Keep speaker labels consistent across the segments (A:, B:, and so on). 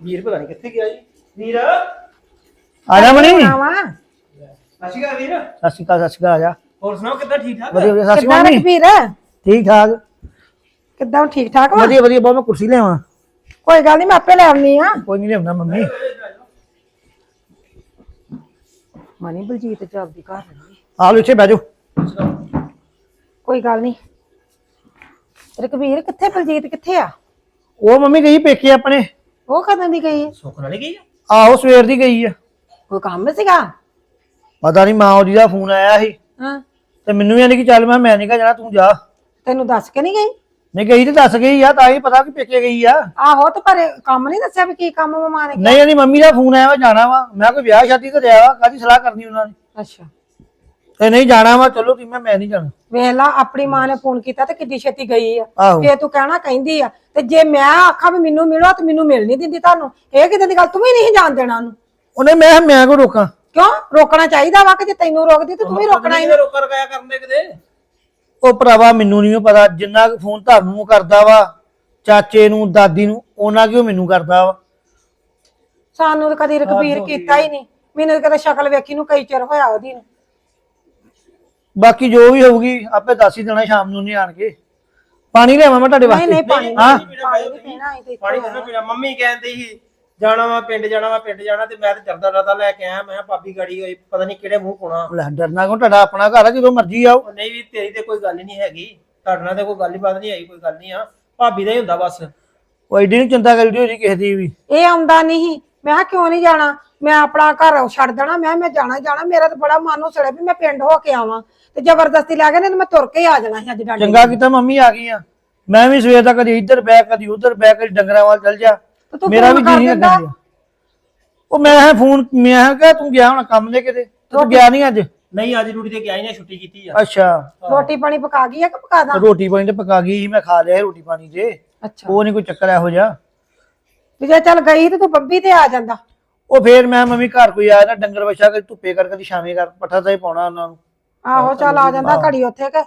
A: ਵੀਰ ਪਤਾ ਨਹੀਂ ਕਿੱਥੇ ਗਿਆ ਜੀ। ਵੀਰ
B: ਆ ਜਾ ਮਣੀ
C: ਆਵਾ
A: ਅਸ਼ੀਗਾ ਵੀਰ
B: ਸਤਿ ਸ਼੍ਰੀ ਅਕਾਲ ਸਤਿ ਸ਼੍ਰੀ ਅਕਾਲ ਆ ਜਾ।
A: ਹੋਰ ਸੁਣਾਓ ਕਿੱਦਾਂ ਠੀਕ ਠਾਕ?
B: ਵਧੀਆ ਵਧੀਆ। ਸਤਿ ਸ਼੍ਰੀ
C: ਕਿੱਦਾਂ
B: ਅਕਾਲ ਮਣੀ
C: ਰਘਬੀਰ?
B: ਠੀਕ ਠਾਕ।
C: ਕਿੱਦਾਂ ਠੀਕ ਠਾਕ ਵਾ?
B: ਵਧੀਆ ਵਧੀਆ। ਬਹੁਤ ਮੈਂ ਕੁਰਸੀ ਲਿਆਵਾਂ
C: ਕੋਈ ਗੱਲ ਨਹੀਂ ਮੈਂ ਆਪੇ ਲੈ ਆਉਣੀ ਆ।
B: ਕੋਈ ਨਹੀਂ ਲਿਆਉਣਾ ਮੰਮੀ।
C: ਮਨੀ ਬਲਜੀਤ ਚੱਲਦੀ ਘਰ ਰਹਿੰਦੀ
B: ਆ ਲੋ ਇੱਥੇ ਬਹਿ ਜਾਓ।
C: ਕੋਈ ਗੱਲ ਨਹੀਂ ਰਘਬੀਰ ਕਿੱਥੇ? ਬਲਜੀਤ ਕਿੱਥੇ ਆ?
B: ਉਹ ਮੰਮੀ ਗਈ ਪੇਕੇ ਆਪਣੇ।
C: ਉਹ ਕਦੋਂ ਦੀ ਗਈ ਹੈ?
A: ਸੁੱਖ ਨਾਲ ਹੀ ਗਈ ਆ?
B: ਆਹੋ ਸਵੇਰ ਦੀ ਗਈ ਆ।
C: ਕੋਈ ਕੰਮ ਸੀਗਾ?
B: ਪਤਾ ਨਹੀਂ ਮਾਂ ਉਹਦੀ ਦਾ ਫੋਨ ਆਇਆ ਸੀ।
C: ਹਾਂ।
B: ਤੇ ਮੈਨੂੰ ਵੀ ਆਂਦੀ ਕਿ ਚੱਲ ਮੈਂ ਮੈਂ ਨਹੀਂ ਕਹਾ ਜਾਣਾ ਤੂੰ ਜਾ।
C: ਤੈਨੂੰ ਦੱਸ ਕੇ ਨਹੀਂ ਗਈ?
B: ਨਹੀਂ ਗਈ ਤੇ ਦੱਸ ਗਈ ਆ ਤਾਂ ਹੀ ਪਤਾ ਕਿ ਪੇਕੇ ਗਈ ਆ।
C: ਆਹੋ ਤੇ ਪਰ ਕੰਮ ਨਹੀਂ ਦੱਸਿਆ ਵੀ ਕੀ ਕੰਮ ਮਮਾ ਨੇ
B: ਨਹੀਂ ਇਹਦੀ ਮੰਮੀ ਦਾ ਫੋਨ ਆਇਆ ਵਾ ਜਾਣਾ ਵਾ। ਮੈਂ ਕੋਈ ਵਿਆਹ ਸ਼ਾਦੀ ਤੇ ਰਿਹਾ ਵਾ ਕਾਦੀ ਸਲਾਹ ਕਰਨੀ ਉਹਨਾਂ ਨੇ?
C: ਅੱਛਾ।
B: ਤੇ ਨਹੀਂ ਜਾਣਾ ਵਾ ਚਲੋ ਤੁਸੀਂ ਮੈਂ ਮੈਂ ਨਹੀਂ ਜਾਣਾ।
C: ਵੇਖ ਲਾ ਆਪਣੀ ਮਾਂ ਨੇ ਫੋਨ ਕੀਤਾ ਤੇ ਕਿੱਡੀ ਛੇਤੀ ਗਈ ਆ।
B: ਆਹੋ।
C: ਤੂੰ ਕਹਿਣਾ ਕਹਿੰਦੀ ਆ ਤੇ ਜੇ ਮੈਂ ਆਖਾਂ ਵੀ ਮੈਨੂੰ ਮਿਲੋ ਤੇ ਮੈਨੂੰ ਮਿਲ ਨਹੀਂ ਦਿੰਦੀ ਤੁਹਾਨੂੰ ਇਹ ਕਿਦਾਂ ਦੀ ਗੱਲ ਤੂੰ ਵੀ ਨਹੀਂ ਜਾਣ ਦੇਣਾ ਉਹਨੂੰ।
B: ਉਹਨੇ ਮੈਂ ਕਿਹਾ ਮੈਂ ਕੋ ਰੋਕਾਂ?
C: ਕਿਉਂ? ਰੋਕਣਾ ਚਾਹੀਦਾ ਵਾ ਕਿ ਜੇ ਤੈਨੂੰ ਰੋਕਦੀ ਤੇ ਤੂੰ ਵੀ ਰੋਕਣਾ ਹੀ
A: ਕਿਤੇ ਰੋਕਰ ਗਿਆ ਕਰਦੇ ਕਿਤੇ?
B: ਉਹ ਭਰਾਵਾ ਮੈਨੂੰ ਨਹੀਂ ਪਤਾ ਜਿੰਨਾ ਕੁ ਫੋਨ ਤੁਹਾਨੂੰ ਨੂੰ ਕਰਦਾ ਵਾ ਚਾਚੇ ਨੂੰ ਦਾਦੀ ਨੂੰ ਉਹਨਾਂ ਕਿਉਂ ਮੈਨੂੰ ਕਰਦਾ ਵਾ?
C: ਸਾਨੂੰ ਤਾਂ ਕਦੀ ਰਕਬੀਰ ਕੀਤਾ ਹੀ ਨਹੀਂ। ਮੈਨੂੰ ਤਾਂ ਕਦੇ ਸ਼ਕਲ ਵੇਖੀ ਨੂੰ ਕਈ ਚਿਰ ਹੋਇਆ ਉਹਦੀ ਨੂੰ।
B: ਬਾਕੀ ਜੋ ਵੀ ਹੋਊਗੀ ਆਪੇ ਦੱਸ ਹੀ ਦੇਣਾ ਸ਼ਾਮ ਨੂੰ ਨਹੀਂ ਆਣ ਕੇ। ਪਾਣੀ ਲਿਆਵਾਂ ਮੈਂ ਤੁਹਾਡੇ
C: ਨਹੀਂ ਨਹੀਂ
B: ਵਾਸਤੇ
C: ਪਾਣੀ
B: ਹਾਂ?
C: ਪਾਣੀ ਨਹੀਂ ਪੀਣਾ ਅਸੀਂ ਤੇ ਇੱਥੇ
A: ਪਾਣੀ ਕਿੰਨਾ ਪੀਣਾ? ਮੰਮੀ ਕਹਿੰਦੀ ਸੀ ਜਾਣਾ ਵਾ ਪਿੰਡ ਜਾਣਾ ਵਾ ਪਿੰਡ ਜਾਣਾ ਤੇ ਮੈਂ ਤੇ ਡਰਦਾ ਡਰਦਾ ਲੈ ਕੇ ਆਇਆ। ਮੈਂ ਕਿਹਾ ਭਾਬੀ ਗਾੜੀ ਹੋਈ ਪਤਾ ਨਹੀਂ ਕਿਹੜੇ ਮੂੰਹ ਪਾਉਣਾ।
B: ਲੈ ਡਰਨਾ ਕੋ ਤੁਹਾਡਾ ਆਪਣਾ ਘਰ ਆ ਜਦੋਂ ਮਰਜ਼ੀ ਆਓ।
A: ਉਹ ਨਹੀਂ ਵੀ ਤੇਰੀ ਤੇ ਕੋਈ ਗੱਲ ਹੀ ਨਹੀਂ ਹੈਗੀ। ਤੁਹਾਡੇ ਨਾਲ ਤੇ ਕੋਈ ਗੱਲ ਹੀ ਬਾਤ ਨਹੀਂ ਹੈਗੀ ਕੋਈ ਗੱਲ ਨਹੀਂ ਆ। ਭਾਬੀ ਦਾ ਹੀ ਹੁੰਦਾ ਬਸ।
B: ਉਹ ਐਡੀ ਨਹੀਂ ਚਿੰਤਾ ਕਰੀ ਹੋਈ ਕਿਸੇ ਦੀ ਵੀ।
C: ਇਹ ਆਉਂਦਾ ਨਹੀਂ ਮੈਂ ਕਿਹਾ ਕਿਉਂ ਨਹੀਂ ਜਾਣਾ? ਮੈਂ ਆਪਣਾ ਘਰ ਛੱਡ ਦੇਣਾ। ਮੈਂ ਕਿਹਾ ਮੈਂ ਜਾਣਾ ਹੀ ਜਾਣਾ। ਮੇਰਾ ਤਾਂ ਬੜਾ ਮਨ ਹੋ ਸੜਿਆ ਵੀ ਮੈਂ ਪਿੰਡ ਹੋ ਕੇ ਆਵਾਂ ਤੇ ਜ਼ਬਰਦਸਤੀ ਲੈ ਗਏ ਨੇ ਮੈਂ ਤੁਰ ਕੇ ਹੀ ਆ ਜਾਣਾ ਸੀ ਅੱਜ ਡਾਡੀ
B: ਚੰਗਾ ਕੀਤਾ ਮੰਮੀ ਆ ਗਈ ਆ। ਮੈਂ ਵੀ ਸਵੇਰ ਦਾ ਕਦੀ ਇੱਧਰ ਬੈ ਕਦੀ ਉੱਧਰ ਬੈ ਕਦੀ ਡੰਗਰਾਂ ਵੱਲ ਚੱਲ ਜਾ।
C: ਤੇ
B: ਮੇਰਾ ਵੀ
C: ਫੋਨ
B: ਜੀ ਨਹੀਂ
C: ਦਿੰਦਾ।
B: ਲੱਗਦਾ ਉਹ ਮੈਂ ਕਿਹਾ ਫੋਨ ਮੈਂ ਕਿਹਾ ਤੂੰ ਗਿਆ ਹੁਣ ਕੰਮ ਦੇ ਕਿਤੇ? ਤੇ ਤੂੰ ਗਿਆ ਨਹੀਂ ਅੱਜ?
A: ਨਹੀਂ ਅੱਜ ਡਿਊਟੀ ਤੇ ਗਿਆ ਹੀ ਨਾ ਛੁੱਟੀ ਕੀਤੀ ਆ।
B: ਅੱਛਾ।
C: ਰੋਟੀ ਪਾਣੀ ਪਕਾ ਗਈ ਆ ਕਿ ਪਕਾ ਦਾਂ?
B: ਰੋਟੀ ਪਾਣੀ ਤੇ ਪਕਾ ਗਈ ਸੀ ਮੈਂ ਖਾ ਲਿਆ ਸੀ ਰੋਟੀ ਪਾਣੀ ਤੇ।
C: ਅੱਛਾ।
B: ਉਹ ਨਹੀਂ ਕੋਈ ਚੱਕਰ ਇਹੋ ਜਿਹਾ।
C: ਤੇ ਜੇ ਚੱਲ ਗਈ ਤੇ ਤੂੰ ਬੰਬੀ ਤੇ ਆ ਜਾਂਦਾ।
B: ਉਹ ਫੇਰ ਮੈਂ ਮੰਮੀ ਘਰ ਕੋਈ ਆਇਆ ਨਾ ਡੰਗਰ ਵਛਾ ਕੇ ਧੁੱਪੇ ਕਰ ਕਦੀ ਛਾਵੇਂ ਕਰ ਪੱਠਾ ਤਾਂ ਹੀ ਪਾਉਣਾ ਉਹਨਾਂ ਨੂੰ।
C: ਆਹੋ ਚੱਲ ਆ ਜਾਂਦਾ ਘੜੀ ਉੱਥੇ ਕੇ।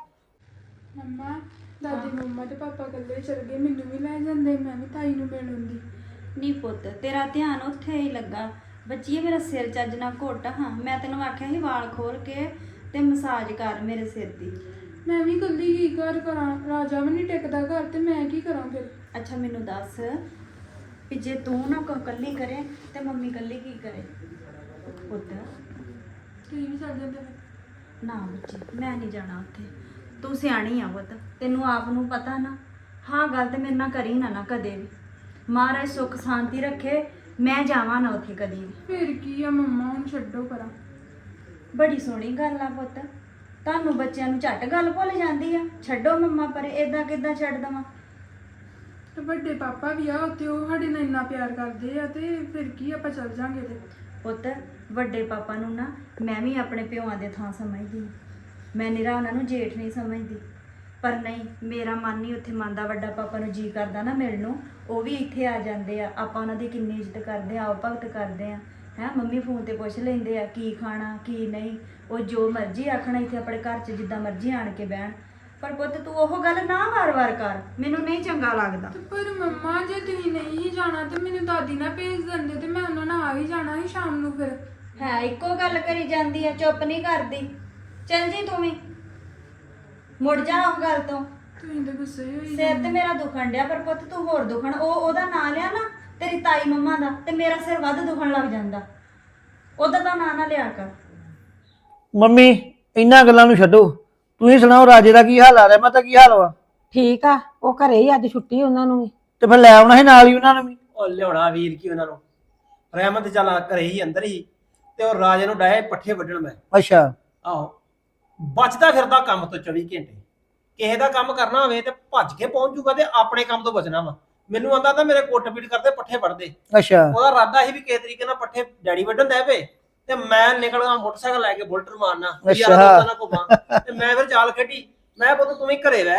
D: ਮੰਮਾ ਦਾਦੀ ਮੰਮਾ ਤੇ ਪਾਪਾ ਇਕੱਲੇ ਚਲ ਗਏ ਮੈਨੂੰ ਵੀ ਲੈ ਜਾਂਦੇ ਮੈਂ ਵੀ ਤਾਈ ਨੂੰ ਮਿਲ ਹੁੰਦੀ
E: ਨੀ ਪੁੱਤ ਤੇਰਾ ਧਿਆਨ ਉੱਥੇ ਹੀ ਲੱਗਾ। ਬੱਚੀਏ ਮੇਰਾ ਸਿਰ ਚੱਜ ਨਾਲ ਘੁੱਟ ਹਾਂ। ਮੈਂ ਤੈਨੂੰ ਆਖਿਆ ਸੀ ਵਾਲ ਖੋਲ ਕੇ ਤੇ ਮਸਾਜ ਕਰ ਮੇਰੇ ਸਿਰ ਦੀ।
D: ਮੈਂ ਵੀ ਇਕੱਲੀ ਕੀ ਘਰ ਕਰਾਂ ਰਾਜਾ ਵੀ ਨਹੀਂ ਟਿਕਦਾ ਘਰ ਤੇ ਮੈਂ ਕੀ ਕਰਾਂ ਫਿਰ?
E: ਅੱਛਾ ਮੈਨੂੰ ਦੱਸ ਵੀ ਜੇ ਤੂੰ ਨਾ ਕੋ ਕੱਲੀ ਕਰੇ ਤੇ ਮੰਮੀ ਕੱਲੀ ਕੀ ਕਰੇ? ਪੁੱਤ
D: ਤੁਸੀਂ ਵੀ ਚੱਲ ਜਾਂਦੇ ਫਿਰ।
E: ਨਾ ਬੱਚੀ ਮੈਂ ਨਹੀਂ ਜਾਣਾ ਉੱਥੇ। ਤੂੰ ਸਿਆਣੀ ਆ ਪੁੱਤ ਤੈਨੂੰ ਆਪ ਨੂੰ ਪਤਾ ਨਾ। ਹਾਂ ਗੱਲ ਤੇ ਮੇਰੇ ਨਾਲ ਕਰੀ ਨਾ ਨਾ ਕਦੇ ਵੀ। ਮਹਾਰਾਜ ਸੁੱਖ ਸ਼ਾਂਤੀ ਰੱਖੇ ਮੈਂ ਜਾਵਾਂ ਨਾ ਉੱਥੇ ਕਦੀ ਵੀ।
D: ਫਿਰ ਕੀ ਆ ਮੰਮਾ ਹੁਣ ਛੱਡੋ ਪਰਾਂ।
E: ਬੜੀ ਸੋਹਣੀ ਗੱਲ ਆ ਪੁੱਤ। ਤੁਹਾਨੂੰ ਬੱਚਿਆਂ ਨੂੰ ਝੱਟ ਗੱਲ ਭੁੱਲ ਜਾਂਦੀ ਆ। ਛੱਡੋ ਮੰਮਾ ਪਰੇ ਇਦਾਂ ਕਿਦਾਂ ਛੱਡ ਦਵਾਂ?
D: ਤੇ ਵੱਡੇ ਪਾਪਾ ਵੀ ਆ ਉੱਥੇ ਉਹ ਸਾਡੇ ਨਾਲ ਇੰਨਾ ਪਿਆਰ ਕਰਦੇ ਆ, ਤੇ ਫਿਰ ਕੀ ਆਪਾਂ ਚੱਲ ਜਾਂਗੇ ਤੇ।
E: ਪੁੱਤ, ਵੱਡੇ ਪਾਪਾ ਨੂੰ ਨਾ ਮੈਂ ਵੀ ਆਪਣੇ ਪਿਓਾਂ ਦੇ ਥਾਂ ਸਮਝਦੀ ਹਾਂ। ਮੈਂ ਨਿਰਾ ਉਹਨਾਂ ਨੂੰ ਜੇਠ ਨਹੀਂ ਸਮਝਦੀ। ਪਰ ਨਹੀਂ, ਮੇਰਾ ਮਨ ਨਹੀਂ ਉੱਥੇ ਮੰਨਦਾ ਵੱਡਾ ਪਾਪਾ ਨੂੰ ਜੀ ਕਰਦਾ ਨਾ ਮਿਲਣ ਨੂੰ। ਉਹ ਵੀ ਇੱਥੇ ਆ ਜਾਂਦੇ ਆ। ਆਪਾਂ ਉਹਨਾਂ ਦੀ ਕਿੰਨੀ ਇੱਜ਼ਤ ਕਰਦੇ ਆ, ਆਓ ਭਗਤ ਕਰਦੇ ਆ। ਹੈ, ਮੰਮੀ ਫੋਨ ਤੇ ਪੁੱਛ ਲੈਂਦੇ ਆ, ਕੀ ਖਾਣਾ, ਕੀ ਨਹੀਂ। ਉਹ ਜੋ ਮਰਜ਼ੀ ਆਖਣਾ, ਇੱਥੇ ਆਪਣੇ ਘਰ 'ਚ ਜਿੱਦਾਂ ਮਰਜ਼ੀ ਆਣ ਕੇ ਬਹਿਣ। ਪਰ ਪੁੱਤ ਤੂੰ ਉਹ ਗੱਲ ਨਾ ਵਾਰ-ਵਾਰ ਕਰ ਮੈਨੂੰ ਨਹੀਂ ਚੰਗਾ ਲੱਗਦਾ।
D: ਤੇ ਪਰ ਮੰਮਾ ਜੇ ਤੁਸੀਂ ਨਹੀਂ ਜਾਣਾ ਤੇ ਮੈਨੂੰ ਦਾਦੀ ਨਾਲ ਭੇਜ ਦਿੰਦੇ ਤੇ ਮੈਂ ਉਹਨਾਂ ਨਾਲ ਆ ਹੀ ਜਾਣਾ ਸੀ ਸ਼ਾਮ ਨੂੰ ਫਿਰ।
E: ਹੈ ਇੱਕੋ ਗੱਲ ਕਰੀ ਜਾਂਦੀ ਆ ਚੁੱਪ ਨਹੀਂ ਕਰਦੀ। ਚੱਲ ਜੀ ਤੂੰ ਵੀ। ਮੁੜ ਜਾ ਉਹ ਗੱਲ ਤੋਂ।
D: ਤੁਸੀਂ ਤਾਂ ਗੁੱਸੇ ਹੋਈ
E: ਸਿਰ ਤੇ ਮੇਰਾ ਦੁਖਣ ਡਿਆ ਪਰ ਪੁੱਤ ਤੂੰ ਹੋਰ ਦੁਖਣ। ਉਹ ਉਹਦਾ ਨਾਂ ਲਿਆ ਨਾ ਤੇਰੀ ਤਾਈ ਮੰਮਾ ਦਾ ਤੇ ਮੇਰਾ ਸਿਰ ਵੱਧ ਦੁਖਣ ਲੱਗ ਜਾਂਦਾ। ਉਹਦਾ ਤਾਂ ਨਾਂ ਨਾ ਲਿਆ ਕਰ।
B: ਮੰਮੀ ਇਹਨਾਂ ਗੱਲਾਂ ਨੂੰ ਛੱਡੋ। ਤੁਸੀਂ ਸੁਣਾਓ ਰਾਜੇ ਦਾ ਕੀ ਹਾਲ ਆ ਰਿਹਾ ਮੈਂ ਤਾਂ ਕੀ ਹਾਲ ਵਾ?
C: ਠੀਕ ਆ ਉਹ ਘਰੇ ਹੀ ਅੱਜ ਛੁੱਟੀ ਉਹਨਾਂ ਨੂੰ ਵੀ।
B: ਤੇ ਫਿਰ ਲੈ ਆਉਣਾ ਸੀ ਨਾਲ ਹੀ ਉਹਨਾਂ ਨੂੰ ਵੀ?
A: ਉਹ ਲਿਆਉਣਾ ਵੀਰ ਕੀ ਉਹਨਾਂ ਨੂੰ। ਰਹਿਮਤ ਚੱਲ ਘਰੇ ਹੀ ਅੰਦਰ ਹੀ। ਤੇ ਉਹ ਰਾਜੇ ਨੂੰ ਡਾਏ ਪੱਠੇ ਵੱਢਣ ਮੈਂ।
B: ਅੱਛਾ।
A: ਆਹੋ। ਬਚਦਾ ਫਿਰਦਾ ਕੰਮ ਤੋਂ 24 ਘੰਟੇ। ਕਿਸੇ ਦਾ ਕੰਮ ਕਰਨਾ ਹੋਵੇ ਤੇ ਭੱਜ ਕੇ ਪਹੁੰਚ ਜੂਗਾ ਤੇ ਆਪਣੇ ਕੰਮ ਤੋਂ ਬਚਣਾ ਵਾ। ਮੈਨੂੰ ਆਂਦਾ ਤਾਂ ਮੇਰੇ ਕੋਟ ਪੀਟ ਕਰਦੇ ਪੱਠੇ ਵੱਢਦੇ।
B: ਅੱਛਾ।
A: ਉਹਦਾ ਇਰਾਦਾ ਸੀ ਵੀ ਕਿਸੇ ਤਰੀਕੇ ਨਾਲ ਪੱਠੇ ਡੈਡੀ ਵੱਢਣ ਦੇ ਪਏ। ਤੇ ਮੈਂ ਨਿਕਲਦਾ ਮੋਟਰਸਾਈਕਲ ਲੈ ਕੇ ਬੁਲਟ ਮਾਰਨਾ ਯਾਰ। ਦੋਸਤਾਂ ਨਾਲ ਘੁੰਮਾਂ। ਤੇ ਮੈਂ ਫਿਰ ਚਾਲ ਖੱਟੀ ਮੈਂ ਪੁੱਤ ਤੂੰ ਵੀ ਘਰੇ ਰਹਿ।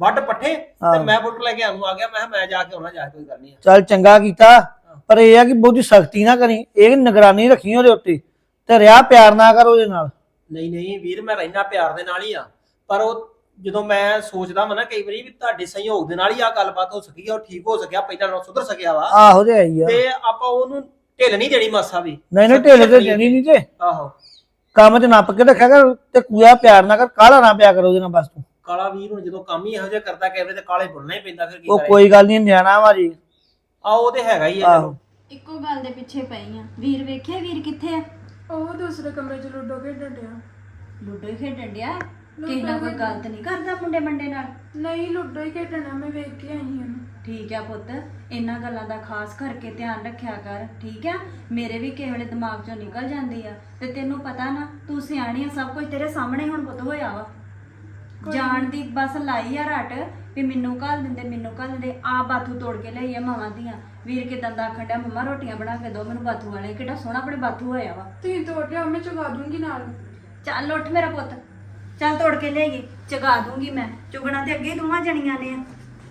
A: ਵੱਢ ਪੱਠੇ। ਤੇ। ਮੈਂ ਬੁਲਟ ਲੈ ਕੇ ਆਨੂੰ ਆ ਗਿਆ। ਮੈਂ ਮੈਂ ਜਾ ਕੇ ਆਉਣਾ ਜਾ ਕੇ ਕੋਈ ਗੱਲ ਨਹੀਂ
B: ਚੱਲ ਚੰਗਾ ਕੀਤਾ। ਪਰ ਇਹ ਆ ਕਿ ਬਹੁਤੀ ਸਖਤੀ ਨਾ ਕਰੀ। ਇਹ ਨਿਗਰਾਨੀ ਰੱਖੀ ਉਹਦੇ ਉੱਤੇ। ਤੇ ਰਿਆ ਪਿਆਰ ਨਾ ਕਰ ਉਹਦੇ ਨਾਲ।
A: ਨਹੀਂ ਨਹੀਂ ਵੀਰ ਮੈਂ ਰਹਿਣਾ ਪਿਆਰ ਦੇ ਨਾਲ ਹੀ ਆ। ਪਰ ਉਹ ਜਦੋਂ ਮੈਂ ਸੋਚਦਾ ਮੈਂ ਨਾ ਕਈ ਵਾਰੀ ਵੀ ਤੁਹਾਡੇ ਸਹਿਯੋਗ ਦੇ ਨਾਲ ਹੀ ਆ ਗੱਲਬਾਤ ਹੋ ਸਕੀ ਆ ਉਹ ਠੀਕ ਹੋ ਸਕਿਆ ਪਹਿਲਾਂ ਨਾਲੋਂ ਸੁਧਰ ਸਕਿਆ ਵਾ।
B: ਆਹੋ ਤੇ ਆਈ ਆ।
A: ਤੇ ਆਪਾਂ ਉਹਨੂੰ ਢਿੱਲ ਨਹੀਂ ਦੇਣੀ ਮਾਸਾ ਵੀ।
B: ਨਹੀਂ ਨਹੀਂ ਢੇਲੇ ਤੇ ਦੇਣੀ ਨਹੀਂ ਤੇ
A: ਆਹੋ।
B: ਕੰਮ 'ਚ ਨੱਪ ਕੇ ਰੱਖਿਆ ਕਰ ਤੇ ਕੂਆ ਪਿਆਰ ਨਾ ਕਰ ਕਾਲਾ ਨਾ ਪਿਆ ਕਰ ਉਹਦੇ ਨਾਲ ਬਸ ਤੂੰ।
A: ਕਾਲਾ ਵੀਰ ਹੁਣ ਜਦੋਂ ਕੰਮ ਹੀ ਇਹੋ ਜਿਹਾ ਕਰਦਾ ਕਹੇ ਤੇ ਕਾਲੇ ਬੁਣਨਾ ਹੀ ਪੈਂਦਾ ਫਿਰ ਕੀ
B: ਉਹ
A: ਕਰੇ?
B: ਕੋਈ ਗੱਲ ਨਹੀਂ ਨਿਆਣਾ ਵਾ ਜੀ।
A: ਆ ਉਹ ਤੇ ਹੈਗਾ ਹੀ ਆ
B: ਆਹੋ।
A: ਚਲੋ।
E: ਇੱਕੋ ਗੱਲ ਦੇ ਪਿੱਛੇ ਪਈ ਆ। ਵੀਰ ਵੇਖਿਆ ਵੀਰ ਕਿੱਥੇ ਆ?
D: ਉਹ ਦੂਸਰੇ ਕਮਰੇ 'ਚ ਲੂਡੋ ਖੇਡਣ ਡਿਆ।
E: ਲੁੱਡੋ ਹੀ ਖੇਡਣ ਡਿਆ? ਕਿਸੇ ਨਾਲ ਕੋਈ ਗਲਤ ਨਹੀਂ ਕਰਦਾ ਮੁੰਡੇ ਮੰਡੇ ਨਾਲ?
D: ਨਹੀਂ ਲੂਡੋ ਹੀ ਖੇਡਣਾ ਮੈਂ ਵੇਖ ਕੇ ਆਈ ਹਾਂ।
E: ਠੀਕ ਆ ਪੁੱਤ ਇਹਨਾਂ ਗੱਲਾਂ ਦਾ ਖਾਸ ਕਰਕੇ ਧਿਆਨ ਰੱਖਿਆ ਕਰ ਠੀਕ ਆ? ਮੇਰੇ ਵੀ ਕਿਸੇ ਵੇਲੇ ਦਿਮਾਗ ਚੋਂ ਨਿਕਲ ਜਾਂਦੀ ਆ। ਤੇ ਤੈਨੂੰ ਪਤਾ ਨਾ ਤੂੰ ਸਿਆਣੀ ਆ ਸਭ ਕੁਝ ਤੇਰੇ ਸਾਹਮਣੇ ਹੁਣ ਪੁੱਤ ਹੋਇਆ ਵਾ। ਜਾਣ ਦੀ ਬਸ ਲਾਈ ਆ ਰਟ ਵੀ ਮੈਨੂੰ ਘੱਲ ਦਿੰਦੇ ਮੈਨੂੰ ਘੱਲ ਦਿੰਦੇ ਆ ਬਾਥੂ ਤੋੜ ਕੇ ਲਈ ਆ ਮਾਵਾਂ ਦੀਆਂ ਵੀਰ ਕਿਦਾਂ ਦਾ ਆਖਣ ਡਿਆ ਮੰਮਾ ਰੋਟੀਆਂ ਬਣਾ ਕੇ ਦੋ ਮੈਨੂੰ ਬਾਥੂ ਵਾਲੇ ਕਿੱਡਾ ਸੋਹਣਾ ਆਪਣੇ ਬਾਥੂ ਹੋਇਆ ਵਾ।
D: ਤੁਸੀਂ ਤੋੜ ਲਿਆ ਮੈਂ ਚੁਗਾ ਦੂੰਗੀ ਨਾਲ।
E: ਚੱਲ ਉੱਠ ਮੇਰਾ ਪੁੱਤ। ਚੱਲ ਤੋੜ ਕੇ ਲਿਆਈਏ ਚਗਾ ਦੂੰਗੀ ਮੈਂ। ਚੁਗਣਾ ਤੇ ਅੱਗੇ ਹੀ ਦੋਵਾਂ ਜਣੀਆਂ ਨੇ।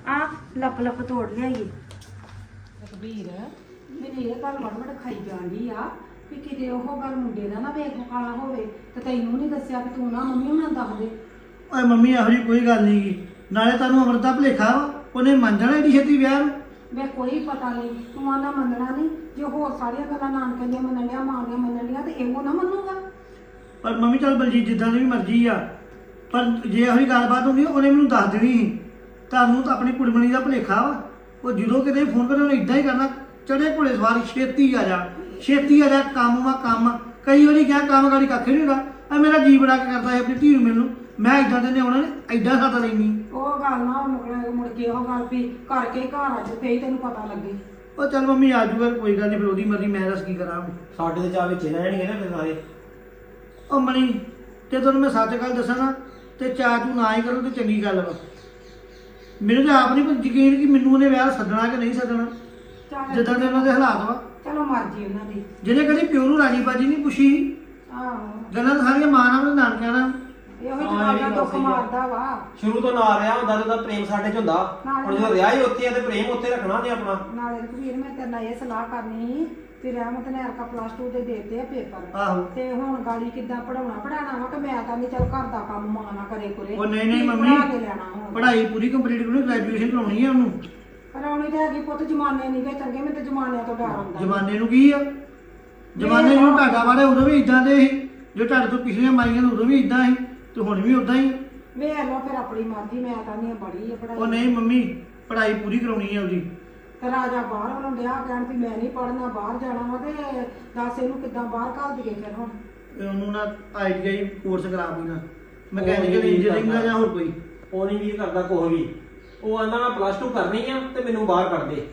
E: ਆ ਲੱਪ ਲੱਪ ਤੋੜ ਲਿਆਈਏ।
C: ਵੀਰ ਮੈਨੂੰ ਇਹ ਗੱਲ ਮੜ ਮੜ ਖਾਈ ਜਾਂਦੀ ਆ ਵੀ ਕਿਤੇ ਉਹ ਗੱਲ ਮੁੰਡੇ ਦਾ ਨਾ ਵੇਖ ਖਾਣਾ ਹੋਵੇ ਤੇ ਤੈਨੂੰ ਨਹੀਂ ਦੱਸਿਆ ਕਿ ਤੂੰ ਨਾ ਮੰਮੀ ਹੁਣਾਂ ਦੱਸ ਦੇ।
B: ਓਏ ਮੰਮੀ ਇਹੋ ਜਿਹੀ ਕੋਈ ਗੱਲ ਨਹੀਂ ਗੀ। ਨਾਲੇ ਤੁਹਾਨੂੰ ਅਮਰਤ ਭੁਲੇਖਾ ਵਾ ਉਹਨੇ ਮੰਨ ਜਾਣਾ ਏਡੀ ਛੇਤੀ ਵਿਆਹ ਨੂੰ?
C: ਵੇ ਕੋਈ ਪਤਾ ਨਹੀਂ ਤੂੰ ਆਂਦਾ ਮੰਨਣਾ ਨਹੀਂ ਜੇ ਹੋਰ ਸਾਰੀਆਂ ਗੱਲਾਂ ਨਾਨਕਾਂ ਦੀਆਂ ਮੰਨਣ ਲਿਆ ਮਾਂ ਦੀਆਂ ਮੰਨਣ ਲਿਆ ਤੇ ਇਹੋ ਨਾ ਮੰਨੂਗਾ।
B: ਪਰ ਮੰਮੀ ਚੱਲ ਬਲਜੀਤ ਜਿੱਦਾਂ ਦੀ ਵੀ ਮਰਜ਼ੀ ਆ। ਪਰ ਜੇ ਇਹੋ ਜਿਹੀ ਗੱਲਬਾਤ ਹੁੰਦੀ ਉਹਨੇ ਮੈਨੂੰ ਦੱਸ ਦੇਣੀ ਸੀ। ਤੁਹਾਨੂੰ ਤਾਂ ਆਪਣੀ ਕੁੜਮਣੀ ਦਾ ਭੁਲੇਖਾ ਵਾ। ਉਹ ਜਦੋਂ ਕਿਤੇ ਫੋਨ ਕਰੇ ਉਹਨੇ ਇਦਾਂ ਹੀ ਕਰਨਾ ਚੜੇ ਘੋੜੇ ਸਵਾਰੀ ਛੇਤੀ ਆ ਜਾ ਛੇਤੀ ਆ ਜਾ ਕੰਮ ਵਾ ਕੰਮ ਕਈ ਵਾਰੀ ਕਿਹਾ ਕੰਮ ਗਾੜੀ ਕੱਖ ਨਹੀਂ ਹੁੰਦਾ। ਆ ਮੇਰਾ ਜੀ ਬੜਾ ਕੇ ਕਰਦਾ ਹੈ ਆਪਣੀ ਧੀ ਨੂੰ ਮੈਨੂੰ ਮੈਂ ਇਦਾਂ ਦੇ ਨੇ ਉਹਨਾਂ ਨੇ ਐਡਾ ਸਾਦਾ ਲੈਣੀ
C: ਉਹ ਗੱਲ ਨਾ ਮੁੜ ਮੁੜ ਕੇ ਉਹ ਗੱਲ ਵੀ ਕਰਕੇ ਘਰ ਅੱਜ ਫੇਰ ਤੈਨੂੰ ਪਤਾ ਲੱਗੇ।
B: ਉਹ ਚੱਲ ਮੰਮੀ ਆ ਜੂਗਾ ਕੋਈ ਗੱਲ ਨਹੀਂ ਫਿਰ ਉਹਦੀ ਮਰਜ਼ੀ ਮੈਂ ਦੱਸ ਕੀ ਕਰਾਂ।
A: ਸਾਡੇ ਤੇ ਚਾਹ ਵਿੱਚ ਰਹਿਣਗੇ ਨਾ ਫਿਰ ਸਾਰੇ।
B: ਉਹ ਮਣੀ ਤੇ ਤੁਹਾਨੂੰ ਮੈਂ ਸੱਚ ਗੱਲ ਦੱਸਾਂ ਨਾ ਤੇ ਚਾਹ ਤੂੰ ਨਾ ਹੀ ਕਰੋ ਤੇ ਚੰਗੀ ਗੱਲ ਵਾ। ਮੈਨੂੰ ਤਾਂ ਆਪ ਨਹੀਂ ਯਕੀਨ ਕਿ ਮੈਨੂੰ ਉਹਨੇ ਵਿਆਹ ਸੱਦਣਾ ਕਿ ਨਹੀਂ ਸੱਦਣਾ।
C: ਚੱਲ।
B: ਜਿੱਦਾਂ ਦੇ ਉਹਨਾਂ ਦੇ ਹਾਲਾਤ ਵਾ।
C: ਚਲੋ ਮਰਜ਼ੀ ਉਹਨਾਂ ਦੀ।
B: ਜਿਹਨੇ ਕਦੀ ਪਿਓ ਨੂੰ ਰਾਜੀ ਬਾਜੀ ਨਹੀਂ ਪੁੱਛੀ
C: ਆਹੋ।
B: ਗੱਲਾਂ ਤਾਂ ਸਾਰੀਆਂ ਮਾਂ ਨਾਲ ਤੇ ਨਾਨਕਿਆਂ ਨਾਲ।
C: ਇਹੋ ਹੀ
A: ਵੀ
C: ਜਵਾਨਾ
A: ਗੱਲ
C: ਦੁੱਖ
A: ਸਹੀ ਆ।
C: ਮਾਰਦਾ ਵਾ।
A: ਸ਼ੁਰੂ ਤੋਂ ਨਾ ਰਿਹਾ ਹੁੰਦਾ ਤੇ ਉਹਦਾ ਪ੍ਰੇਮ ਸਾਡੇ 'ਚ ਹੁੰਦਾ। ਹੁਣ ਜਦੋਂ ਰਿਹਾ ਹੀ ਉੱਥੇ ਆ ਤੇ ਪ੍ਰੇਮ ਉੱਥੇ ਰੱਖਣਾ ਨੇ ਆਪਣਾ।
C: ਨਾਲੇ ਰਘਵੀਰ ਮੈਂ ਤੇਰੇ ਨਾਲ ਇਹ ਸਲਾਹ ਕਰਨੀ ਸੀ ਵੀ ਰਹਿਮਤ ਨੇ ਅਰਕਾ ਪਲੱਸ 2 ਦੇ ਦੇਤੇ ਆ ਪੇਪਰ
B: ਆਹੋ।
C: ਤੇ ਹੁਣ ਗਾੜੀ ਕਿੱਦਾਂ ਪੜਾਉਣਾ ਪੜਾਣਾ ਵਾ ਕਿ ਮੈਂ ਤਾਂ ਨਹੀਂ ਚੱਲ ਘਰ ਦਾ ਕੰਮ ਮਾਂ ਨਾ ਕਰੇ ਕੁਰੇ।
B: ਉਹ ਨਹੀਂ ਨਹੀਂ ਮੰਮੀ
C: ਪੜ੍ਹਾ ਕੇ ਲੈਣਾ ਹੁਣ।
B: ਪੜ੍ਹਾਈ ਪੂਰੀ ਕੰਪਲੀਟ ਕਰਨੀ ਗ੍ਰੈਜੂਏਸ਼ਨ ਕਰਾਉਣੀ ਹੈ ਉਹਨੂੰ।
C: ਕਰਾਉਣੀ ਤੇ ਹੈਗੀ ਪੁੱਤ ਜਮਾਨੇ ਨਹੀਂ ਗਏ ਚੰਗੇ ਮੈਂ ਤੇ ਜਮਾਨਿਆਂ ਤੋਂ ਡਰ ਹੁੰਦਾ।
B: ਜਮਾਨੇ ਨੂੰ ਕੀ ਆ? ਜਮਾਨੇ ਨੂੰ ਟਾਟਾ ਵਾਲੇ ਉਦੋਂ ਵੀ ਇਦਾਂ ਦੇ ਸੀ। ਜੋ ਤੁਹਾਡੇ ਤੋਂ ਪਿਛਲੀਆਂ ਮਾਈਆਂ ਨੂੰ ਉਦੋਂ ਵੀ ਇਦਾਂ ਸੀ ਤੇ ਹੁਣ ਵੀ ਉਦਾਂ ਹੀ ਆ।
C: ਵੇਖ ਲਓ ਫਿਰ ਆਪਣੀ ਮਰਜ਼ੀ ਮੈਂ ਤਾਂ ਨਹੀਂ ਬੜੀ ਆ
B: ਉਹ
C: ਪੜਾਈ
B: ਨਹੀਂ ਮੰਮੀ ਪੜ੍ਹਾਈ ਪੂਰੀ ਕਰਾਉਣੀ ਹੈ ਉਹਦੀ।
C: ਤੇ ਰਾਜਾ ਬਾਹਰ ਵੱਲੋਂ ਡਿਆ ਕਹਿਣ ਵੀ ਮੈਂ ਨਹੀਂ ਪੜਨਾ ਬਾਹਰ ਜਾਣਾ ਵਾ ਤੇ ਦੱਸ ਇਹਨੂੰ ਕਿੱਦਾਂ ਬਾਹਰ ਘੱਲ ਦਈਏ ਫਿਰ ਹੁਣ।
B: ਤੇ ਉਹਨੂੰ ਨਾ ਆਈਟੀਆਈ ਕੋਰਸ ਕਰਾ ਦੇਣਾ ਮਕੈਨੀਕਲ ਇੰਜੀਨੀਅਰਿੰਗ ਦਾ ਜਾਂ ਹੋਰ ਕੋਈ?
A: ਉਹ ਨਹੀਂ ਵੀ ਕਰਦਾ ਕੁਛ ਵੀ। ਉਹ ਆਂਦਾ ਮੈਂ ਪਲੱਸ 2 ਕਰਨੀ ਆ ਤੇ ਮੈਨੂੰ ਬਾਹਰ ਕੱਢ ਦੇ।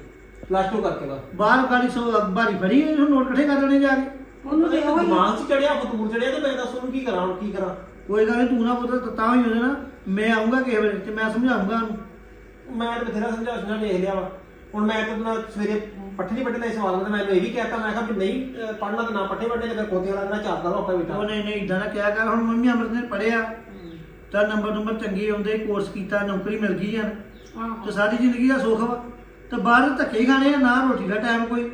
A: ਪਲੱਸ 2 ਕਰਕੇ ਬਸ।
B: ਬਾਹਰ ਕਾਲੀ ਸੋ ਬਾਰੀ ਫੜੀ ਇਹਨੂੰ ਨੋਟ ਇਕੱਠੇ ਕਰ ਦੇਣੇ ਜਾ ਕੇ।
C: ਉਹਨੂੰ ਤੇ ਉਹ
A: ਦਿਮਾਗ 'ਚ ਚੜਿਆ ਫਤੂਰ ਚੜਿਆ ਤੇ ਮੈਂ ਦੱਸ ਉਹਨੂੰ ਕੀ ਕਰਾਂ ਹੁਣ ਕੀ ਕਰਾਂ?
B: ਕੋਈ ਗੱਲ ਨਹੀਂ ਤੂੰ ਨਾ ਪੁੱਤ ਤਾਂ ਹੀ ਹੋ ਜਾਣਾ ਮੈਂ ਆਉਂਗਾ ਕਿਸੇ ਵੇਲੇ ਤੇ ਮੈਂ ਸਮਝਾਉਂਗਾ ਉਹਨੂੰ।
A: ਮੈਂ ਤਾਂ ਬਥੇਰਾ ਸਮਝਾ ਸੁਝਾ ਵੇਖ ਲਿਆ ਵਾ। ਹੁਣ ਮੈਂ ਤਾਂ ਨਾ ਸਵੇਰੇ ਪੱਠੇ ਨਹੀਂ ਵੱਢੇ ਦਾ ਸਵਾਲ ਤੇ ਮੈਨੂੰ ਇਹ ਵੀ ਕਹਿਤਾ ਮੈਂ ਕਿਹਾ ਵੀ ਨਹੀਂ ਪੜਨਾ ਤਾਂ ਨਾ ਪੱਠੇ ਵੱਢੇ ਤੇ ਫਿਰ ਕੋਤੇ ਵਾਲਾ ਨਾ ਚਾਰ ਦਾ ਆਪਾਂ ਬੇਟਾ
B: ਉਹ ਨਹੀਂ ਨਹੀਂ ਇਦਾਂ ਨਾ ਕਿਹਾ ਕਰ ਹੁਣ ਮੰਮੀ ਅਮਰਤ ਨੇ ਪੜਿਆ ਤਾਂ ਨੰਬਰ ਨੰਬਰ ਚੰਗੇ ਆਉਂਦੇ ਕੋਰਸ ਕੀਤਾ ਨੌਕਰੀ ਮਿਲ ਗਈ ਯਾਰ ਤੇ ਸਾਰੀ ਜ਼ਿੰਦਗੀ ਦਾ ਸੁੱਖ ਵਾ। ਤੇ ਬਾਹਰ ਧੱਕੇ ਹੀ ਖਾਣੇ ਆ ਨਾ ਰੋਟੀ ਦਾ ਟਾਈਮ ਕੋਈ।